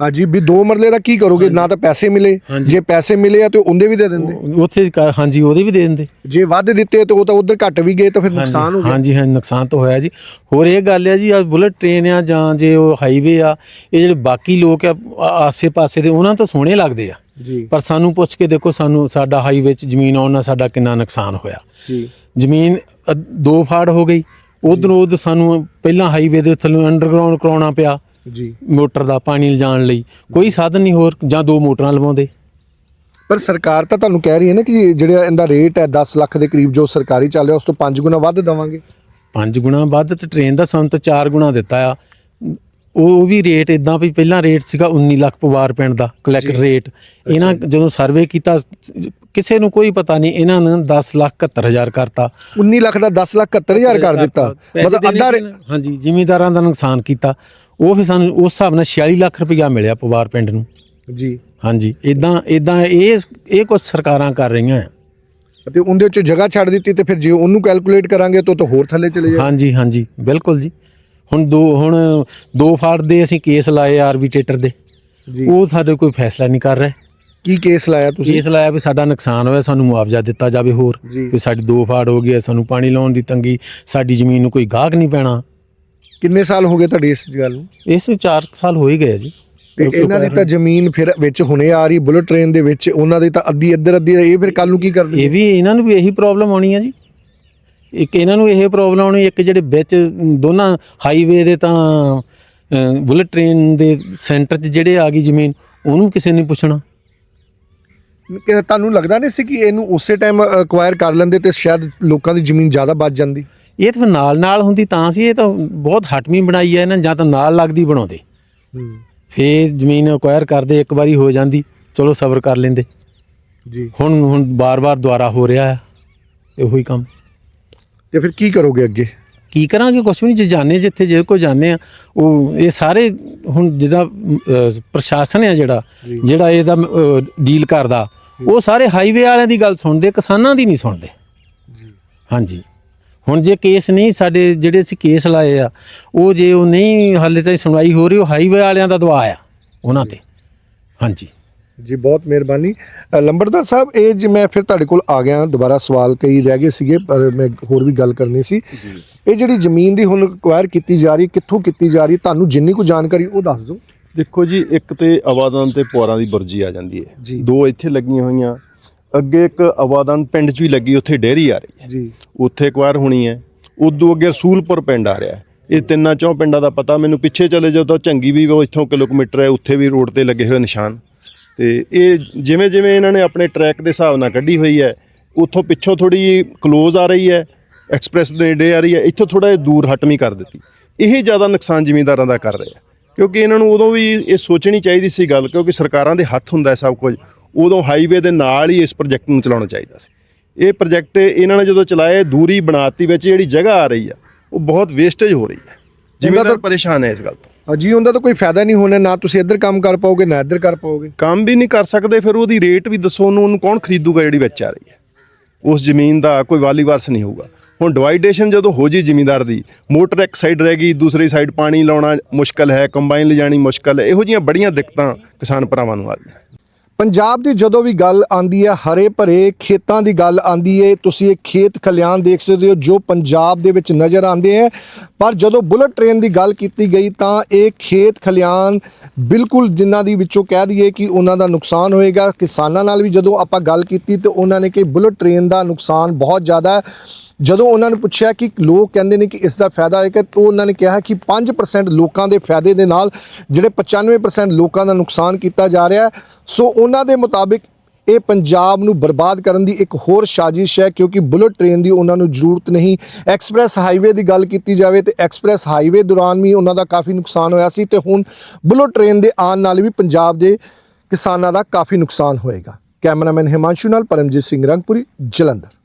ਹਾਂਜੀ ਵੀ 2 ਮਰਲੇ ਦਾ ਕੀ ਕਰੋਗੇ? ਨਾ ਤਾਂ ਪੈਸੇ ਮਿਲੇ। ਹਾਂਜੀ। ਜੇ ਪੈਸੇ ਮਿਲੇ ਆ ਤੇ ਉਹਦੇ ਵੀ ਦੇ ਦਿੰਦੇ। ਉਹ- ਉੱਥੇ ਕਰ- ਹਾਂਜੀ ਉਹਦੇ ਵੀ ਦੇ ਦਿੰਦੇ। ਜੇ ਵੱਧ ਦਿੱਤੇ ਤੇ ਉਹ ਤਾਂ ਉਧਰ ਘੱਟ ਵੀ ਗਏ ਤਾਂ ਫਿਰ ਨੁਕਸਾਨ ਹੋ ਗਿਆ। ਹਾਂਜੀ ਹਾਂ ਨੁਕਸਾਨ ਤਾਂ ਹੋਇਆ ਜੀ। ਹੋਰ ਇਹ ਗੱਲ ਆ ਜੀ ਆ ਬੁਲਟ ਟ੍ਰੇਨ ਆ ਜਾਂ ਜੇ ਉਹ ਹਾਈਵੇ ਆ ਇਹ ਜਿਹੜੇ ਬਾਕੀ ਲੋਕ ਆ ਆ- ਆਸੇ-ਪਾਸੇ ਦੇ ਉਹਨਾਂ ਤੋਂ ਸੋਹਣੇ ਲੱਗਦੇ ਆ। ਜੀ। ਪਰ ਸਾਨੂੰ ਪੁੱਛ ਕੇ ਦੇਖੋ ਸਾਨੂੰ ਸਾਡਾ ਹਾਈਵੇ 'ਚ ਜ਼ਮੀਨ ਆਉਣ ਨਾਲ ਸਾਡਾ ਕਿੰਨਾ ਨੁਕਸਾਨ ਹੋਇਆ। ਜੀ। ਜ਼ਮੀਨ ਅ- ਦੋ ਫਾੜ ਹੋ ਗਈ। ਉਧਰੋਂ ਉਧ ਸਾਨੂੰ ਪਹਿਲਾਂ ਹਾਈਵੇ ਦੇ ਥੱਲੋਂ ਅੰਡਰਗਰਾਉਂਡ ਕਰਾਉਣਾ ਪਿਆ ਜੀ। ਮੋਟਰ ਦਾ ਪਾਣੀ ਲਿਜਾਣ ਲਈ। ਕੋਈ ਸਾਧਨ ਨਹੀਂ ਹੋਰ ਜਾਂ ਦੋ ਮੋਟਰਾਂ ਲਵਾਉਂਦੇ। ਪਰ ਸਰਕਾਰ ਤਾਂ ਤੁਹਾਨੂੰ ਕਹਿ ਰਹੀ ਹੈ ਨਾ ਕਿ ਜਿਹੜਾ ਇਹਦਾ ਰੇਟ ਹੈ 10 ਲੱਖ ਦੇ ਕਰੀਬ ਜੋ ਸਰਕਾਰੀ ਚੱਲ ਰਿਹਾ ਉਸ ਤੋਂ 5 ਗੁਣਾ ਵੱਧ ਦਵਾਂਗੇ। ਪੰਜ ਗੁਣਾ ਵੱਧ ਤੇ ਟ੍ਰੇਨ ਦਾ ਸਾਨੂੰ ਤਾਂ ਚਾਰ ਗੁਣਾ ਦਿੱਤਾ ਆ। ਉਹ ਵੀ ਰੇਟ ਇਦਾਂ ਵੀ ਪਹਿਲਾਂ ਰੇਟ ਸੀਗਾ 19 ਲੱਖ ਪਵਾਰ ਪਿੰਡ ਦਾ ਕਲੈਕਟ ਰੇਟ ਇਹਨਾਂ ਜਦੋਂ ਸਰਵੇ ਕੀਤਾ ਕਿਸੇ ਨੂੰ ਕੋਈ ਪਤਾ ਨਹੀਂ ਇਹਨਾਂ ਨੇ 10 ਲੱਖ 71 ਹਜ਼ਾਰ ਕਰਤਾ। 19 ਲੱਖ ਦਾ 10 ਲੱਖ 71000 ਕਰ ਦਿੱਤਾ। ਮਤਲਬ ਅੱਧਾ। ਹਾਂਜੀ ਜ਼ਿਮੀਂਦਾਰਾਂ ਦਾ ਨੁਕਸਾਨ ਕੀਤਾ। ਉਹ ਫਿਰ ਸਾਨੂੰ ਉਸ ਹਿਸਾਬ ਨਾਲ 46 ਲੱਖ ਰੁਪਇਆ ਮਿਲਿਆ ਪਵਾਰ ਪਿੰਡ ਨੂੰ। ਜੀ। ਹਾਂਜੀ ਇਦਾਂ ਇਦਾਂ ਇਹ ਇਹ ਕੁਝ ਸਰਕਾਰਾਂ ਕਰ ਰਹੀਆਂ ਆ ਤੇ ਉਹਦੇ ਚ ਜਗ੍ਹਾ ਛੱਡ ਦਿੱਤੀ ਤੇ ਫਿਰ ਜੇ ਉਹਨੂੰ ਕੈਲਕੂਲੇਟ ਕਰਾਂਗੇ ਤਾਂ ਤਾਂ ਹੋਰ ਥੱਲੇ ਚਲੇ ਜਾਏ। ਹਾਂਜੀ ਹਾਂਜੀ ਬਿਲਕੁਲ ਜੀ। ਹੁਣ ਦੋ ਹੁਣ ਦੋ ਫਾੜ ਦੇ ਅਸੀਂ ਕੇਸ ਲਾਏ ਆਰਬਿਟ੍ਰੇਟਰ ਦੇ। ਜੀ। ਉਹ ਸਾਡੇ ਕੋਈ ਫੈਸਲਾ ਨਹੀਂ ਕਰ ਰਿਹਾ। ਕੀ ਕੇਸ ਲਾਇਆ ਤੁਸੀਂ? ਕੇਸ ਲਾਇਆ ਵੀ ਸਾਡਾ ਨੁਕਸਾਨ ਹੋਇਆ ਸਾਨੂੰ ਮੁਆਵਜ਼ਾ ਦਿੱਤਾ ਜਾਵੇ ਹੋਰ। ਜੀ। ਵੀ ਸਾਡੀ ਦੋ ਫਾੜ ਹੋ ਗਏ ਸਾਨੂੰ ਪਾਣੀ ਲਾਉਣ ਦੀ ਤੰਗੀ ਸਾਡੀ ਜ਼ਮੀਨ ਨੂੰ ਕੋਈ ਗਾਹਕ ਨਹੀਂ ਪੈਣਾ। ਕਿੰਨੇ ਸਾਲ ਹੋ ਗਏ ਤੁਹਾਡੀ ਇਸ ਗੱਲ ਨੂੰ? ਇਸ 4 ਸਾਲ ਹੋ ਹੀ ਗਏ ਆ ਜੀ। ਤੇ ਇਹਨਾਂ ਦੀ ਤਾਂ ਜ਼ਮੀਨ ਫਿਰ ਵਿੱਚ ਹੁਣੇ ਆ ਰਹੀ ਬੁਲਟ ਟ੍ਰੇਨ ਦੇ ਵਿੱਚ ਉਹਨਾਂ ਦੀ ਤਾਂ ਅੱਧੀ ਇੱਧਰ ਅੱਧੀ ਇਹ ਫਿਰ ਕੱਲ ਨੂੰ ਕੀ ਕਰਦੇ ਇਹ ਵੀ ਇਹਨਾਂ ਨੂੰ ਵੀ ਇਹੀ ਪ੍ਰੋਬਲਮ ਆਉਣੀ ਆ ਜੀ। ਇੱਕ ਇਹਨਾਂ ਨੂੰ ਇਹ ਪ੍ਰੋਬਲਮ ਆਉਣੀ ਇੱਕ ਜਿਹੜੇ ਵਿੱਚ ਦੋਨਾਂ ਹਾਈਵੇ ਦੇ ਤਾਂ ਬੁਲਟ ਟ੍ਰੇਨ ਦੇ ਸੈਂਟਰ 'ਚ ਜਿਹੜੇ ਆ ਗਈ ਜ਼ਮੀਨ ਉਹਨੂੰ ਕਿਸੇ ਨੇ ਪੁੱਛਣਾ? ਕਿ ਤੁਹਾਨੂੰ ਲੱਗਦਾ ਨਹੀਂ ਸੀ ਕਿ ਇਹਨੂੰ ਉਸੇ ਟਾਈਮ ਅਕਵਾਇਰ ਕਰ ਲੈਂਦੇ ਤੇ ਸ਼ਾਇਦ ਲੋਕਾਂ ਦੀ ਜ਼ਮੀਨ ਜ਼ਿਆਦਾ ਬਚ ਜਾਂਦੀ? ਇਹ ਤਾਂ ਨਾਲ ਨਾਲ ਹੁੰਦੀ ਤਾਂ ਸੀ ਇਹ ਤਾਂ ਬਹੁਤ ਹਟਵੀਂ ਬਣਾਈ ਹੈ ਇਹਨਾਂ ਜਾਂ ਤਾਂ ਨਾਲ ਲੱਗਦੀ ਬਣਾਉਂਦੇ। ਫੇਰ ਜ਼ਮੀਨ ਅਕਵਾਇਰ ਕਰਦੇ ਇੱਕ ਵਾਰੀ ਹੋ ਜਾਂਦੀ ਚਲੋ ਸਬਰ ਕਰ ਲੈਂਦੇ। ਜੀ। ਹੁਣ ਹੁਣ ਬਾਰ-ਬਾਰ ਦੁਆਰਾ ਹੋ ਰਿਹਾ ਹੈ ਇਹੋ ਹੀ ਕੰਮ। ਤੇ ਫਿਰ ਕੀ ਕਰੋਗੇ ਅੱਗੇ? ਕੀ ਕਰਾਂਗੇ? ਕੁਛ ਵੀ ਨਹੀਂ ਜੇ ਜਾਣੇ ਜਿੱਥੇ ਜੇ ਕੋ ਜਾਣੇ ਆ ਉਹ ਇਹ ਸਾਰੇ ਹੁਣ ਜਿਹਦਾ ਪ੍ਰਸ਼ਾਸਨ ਹੈ ਜਿਹੜਾ ਜਿਹੜਾ ਇਹਦਾ ਡੀਲ ਕਰਦਾ ਉਹ ਸਾਰੇ ਹਾਈਵੇ ਵਾਲਿਆਂ ਦੀ ਗੱਲ ਸੁਣਦੇ ਕਿਸਾਨਾਂ ਦੀ ਨਹੀਂ ਸੁਣਦੇ। ਹਾਂਜੀ। ਹੁਣ ਜੇ ਕੇਸ ਨਹੀਂ ਸਾਡੇ ਜਿਹੜੇ ਅਸੀਂ ਕੇਸ ਲਾਏ ਆ ਉਹ ਜੇ ਉਹ ਨਹੀਂ ਹਾਲੇ ਤਾਈਂ ਸੁਣਵਾਈ ਹੋ ਰਹੀ ਉਹ ਹਾਈਵੇ ਵਾਲਿਆਂ ਦਾ ਦਵਾ ਆ ਉਹਨਾਂ ਤੇ। ਹਾਂਜੀ। ਜੀ ਬਹੁਤ ਮਿਹਰਬਾਨੀ। ਲੰਬੜਦਾਰ ਸਾਹਿਬ ਇਹ ਜੇ ਮੈਂ ਫਿਰ ਤੁਹਾਡੇ ਕੋਲ ਆ ਗਿਆ ਦੁਬਾਰਾ ਸਵਾਲ ਕਈ ਰਹਿ ਗਏ ਸੀਗੇ ਪਰ ਮੈਂ ਹੋਰ ਵੀ ਗੱਲ ਕਰਨੀ ਸੀ। ਇਹ ਜਿਹੜੀ ਜ਼ਮੀਨ ਦੀ ਹੁਣ ਅਕਵਾਇਰ ਕੀਤੀ ਜਾ ਰਹੀ ਕਿੱਥੋਂ ਕੀਤੀ ਜਾ ਰਹੀ ਤੁਹਾਨੂੰ ਜਿੰਨੀ ਕੁ ਜਾਣਕਾਰੀ ਉਹ ਦੱਸ ਦਿਓ। ਦੇਖੋ ਜੀ ਇੱਕ ਤੇ ਆਵਾਦਨ ਤੇ ਪੁਆਰਾਂ ਦੀ ਬੁਰਜੀ ਆ ਜਾਂਦੀ ਹੈ। ਦੋ ਇੱਥੇ ਲੱਗੀਆਂ ਹੋਈਆਂ। ਅੱਗੇ ਇੱਕ ਆਵਾਦਨ ਪਿੰਡ 'ਚ ਵੀ ਲੱਗੀ ਉੱਥੇ ਡੇਅਰੀ ਆ ਰਹੀ ਹੈ। ਜੀ। ਉੱਥੇ ਅਕਵਾਇਰ ਹੋਣੀ ਹੈ। ਉਦੋਂ ਅੱਗੇ ਰਸੂਲਪੁਰ ਪਿੰਡ ਆ ਰਿਹਾ ਹੈ। ਇਹ ਤਿੰਨਾਂ ਚੌਂ ਪਿੰਡਾਂ ਦਾ ਪਤਾ ਮੈਨੂੰ ਪਿੱਛੇ ਚਲੇ ਜਾਓ ਤਾਂ ਚੰਗੀ ਵੀ ਉਹ ਇੱਥੋਂ ਕਿਲੋਮੀਟਰ ਹੈ ਉੱਥੇ ਵੀ ਰੋਡ ਤੇ ਲੱਗੇ ਹੋਏ ਨਿਸ਼ਾਨ। ਤੇ ਇਹ ਜਿਵੇਂ ਜਿਵੇਂ ਇਹਨਾਂ ਨੇ ਆਪਣੇ ਟਰੈਕ ਦੇ ਹਿਸਾਬ ਨਾਲ ਕੱਢੀ ਹੋਈ ਹੈ, ਉੱਥੋਂ ਪਿੱਛੋਂ ਥੋੜੀ ਕਲੋਜ਼ ਆ ਰਹੀ ਹੈ ਐਕਸਪ੍ਰੈਸ ਦੇ ਨੇੜੇ ਆ ਰਹੀ ਹੈ, ਇੱਥੋਂ ਥੋੜਾ ਜਿਹਾ ਦੂਰ ਹਟਵੀਂ ਕਰ ਦਿੱਤੀ। ਇਹ ਜ਼ਿਆਦਾ ਨੁਕਸਾਨ ਜ਼ਿਮੀਂਦਾਰਾਂ ਦਾ ਕਰ ਰਿਹਾ ਕਿਉਂਕਿ ਇਹਨਾਂ ਨੂੰ ਉਦੋਂ ਵੀ ਇਹ ਸੋਚਣੀ ਚਾਹੀਦੀ ਸੀ ਗੱਲ, ਕਿਉਂਕਿ ਸਰਕਾਰਾਂ ਦੇ ਹੱਥ ਹੁੰਦਾ ਸਭ ਕੁਝ, ਉਦੋਂ ਹਾਈਵੇ ਦੇ ਨਾਲ ਹੀ ਇਸ ਪ੍ਰੋਜੈਕਟ ਨੂੰ ਚਲਾਉਣਾ ਚਾਹੀਦਾ ਸੀ। ਇਹ ਪ੍ਰੋਜੈਕਟ ਇਹਨਾਂ ਨੇ ਜਦੋਂ ਚਲਾਏ, ਦੂਰੀ ਬਣਾਤੀ ਵਿੱਚ ਜਿਹੜੀ ਜਗ੍ਹਾ ਆ ਰਹੀ ਆ ਉਹ ਬਹੁਤ ਵੇਸਟੇਜ ਹੋ ਰਹੀ ਹੈ। ਜ਼ਿਮੀਂਦਾਰ ਪਰੇਸ਼ਾਨ ਹੈ ਇਸ ਗੱਲ ਤੋਂ। ਅਜੀ ਉਹਦਾ ਤਾਂ ਕੋਈ ਫਾਇਦਾ ਨਹੀਂ ਹੋਣਾ ਨਾ ਤੁਸੀਂ ਇੱਧਰ ਕੰਮ ਕਰ ਪਾਓਗੇ ਨਾ ਇੱਧਰ ਕਰ ਪਾਓਗੇ। ਕੰਮ ਵੀ ਨਹੀਂ ਕਰ ਸਕਦੇ ਫਿਰ ਉਹਦੀ ਰੇਟ ਵੀ ਦੱਸੋ ਉਹਨੂੰ ਉਹਨੂੰ ਕੌਣ ਖਰੀਦੂਗਾ ਜਿਹੜੀ ਵਿੱਚ ਆ ਰਹੀ ਹੈ? ਉਸ ਜ਼ਮੀਨ ਦਾ ਕੋਈ ਵਾਲੀ ਵਾਰਸ ਨਹੀਂ ਹੋਊਗਾ। ਹੁਣ ਡਿਵਾਈਡੇਸ਼ਨ ਜਦੋਂ ਹੋ ਜੀ ਜ਼ਿਮੀਂਦਾਰ ਦੀ ਮੋਟਰ ਇੱਕ ਸਾਈਡ ਰਹਿ ਗਈ ਦੂਸਰੀ ਸਾਈਡ ਪਾਣੀ ਲਾਉਣਾ ਮੁਸ਼ਕਲ ਹੈ ਕੰਬਾਈਨ ਲਿਜਾਣੀ ਮੁਸ਼ਕਲ ਹੈ ਇਹੋ ਜੀਆਂ ਬੜੀਆਂ ਦਿੱਕਤਾਂ ਕਿਸਾਨ ਭਰਾਵਾਂ ਨੂੰ ਆ ਰਹੀਆਂ। ਪੰਜਾਬ ਦੀ ਜਦੋਂ ਵੀ ਗੱਲ ਆਂਦੀ ਹੈ, ਹਰੇ ਭਰੇ ਖੇਤਾਂ ਦੀ ਗੱਲ ਆਂਦੀ ਹੈ, ਤੁਸੀਂ ਇਹ ਖੇਤ ਖਲਿਆਣ ਦੇਖ ਸਕਦੇ ਹੋ ਜੋ ਪੰਜਾਬ ਦੇ ਵਿੱਚ ਨਜ਼ਰ ਆਉਂਦੇ ਹੈ। ਪਰ ਜਦੋਂ ਬੁਲਟ ਟ੍ਰੇਨ ਦੀ ਗੱਲ ਕੀਤੀ ਗਈ ਤਾਂ ਇਹ ਖੇਤ ਖਲਿਆਣ ਬਿਲਕੁਲ ਜਿਨ੍ਹਾਂ ਦੀ ਵਿੱਚੋਂ ਕਹਿ ਦਈਏ ਕਿ ਉਹਨਾਂ ਦਾ ਨੁਕਸਾਨ ਹੋਏਗਾ। ਕਿਸਾਨਾਂ ਨਾਲ ਵੀ ਜਦੋਂ ਆਪਾਂ ਗੱਲ ਕੀਤੀ ਤੇ ਉਹਨਾਂ ਨੇ ਕਿ ਬੁਲਟ ਟ੍ਰੇਨ ਦਾ ਨੁਕਸਾਨ ਬਹੁਤ ਜ਼ਿਆਦਾ ਹੈ। ਜਦੋਂ ਉਹਨਾਂ ਨੇ ਪੁੱਛਿਆ ਕਿ ਲੋਕ ਕਹਿੰਦੇ ਨੇ ਕਿ ਇਸ ਦਾ ਫਾਇਦਾ ਹੈ ਕਿ ਤਾਂ ਉਹਨਾਂ ਨੇ ਕਿਹਾ ਕਿ 5% ਲੋਕਾਂ ਦੇ ਫਾਇਦੇ ਦੇ ਨਾਲ ਜਿਹੜੇ 95% ਲੋਕਾਂ ਦਾ ਨੁਕਸਾਨ ਕੀਤਾ ਜਾ ਰਿਹਾ ਹੈ। ਸੋ ਉਹਨਾਂ ਦੇ ਮੁਤਾਬਿਕ ਇਹ ਪੰਜਾਬ ਨੂੰ ਬਰਬਾਦ ਕਰਨ ਦੀ ਇੱਕ ਹੋਰ ਸਾਜ਼ਿਸ਼ ਹੈ ਕਿਉਂਕਿ ਬੁਲਟ ਟ੍ਰੇਨ ਦੀ ਉਹਨਾਂ ਨੂੰ ਜ਼ਰੂਰਤ ਨਹੀਂ। ਐਕਸਪ੍ਰੈਸ ਹਾਈਵੇ ਦੀ ਗੱਲ ਕੀਤੀ ਜਾਵੇ ਤੇ ਐਕਸਪ੍ਰੈਸ ਹਾਈਵੇ ਦੌਰਾਨ ਵੀ ਉਹਨਾਂ ਦਾ ਕਾਫੀ ਨੁਕਸਾਨ ਹੋਇਆ ਸੀ ਤੇ ਹੁਣ ਬੁਲਟ ਟ੍ਰੇਨ ਦੇ ਆਉਣ ਨਾਲ ਵੀ ਪੰਜਾਬ ਦੇ ਕਿਸਾਨਾਂ ਦਾ ਕਾਫੀ ਨੁਕਸਾਨ ਹੋਏਗਾ। ਕੈਮਰਾਮੈਨ ਹਿਮਾਂਸ਼ੂ ਨਾਲ ਪਰਮਜੀਤ ਸਿੰਘ ਰੰਗਪੁਰੀ, ਜਲੰਧਰ।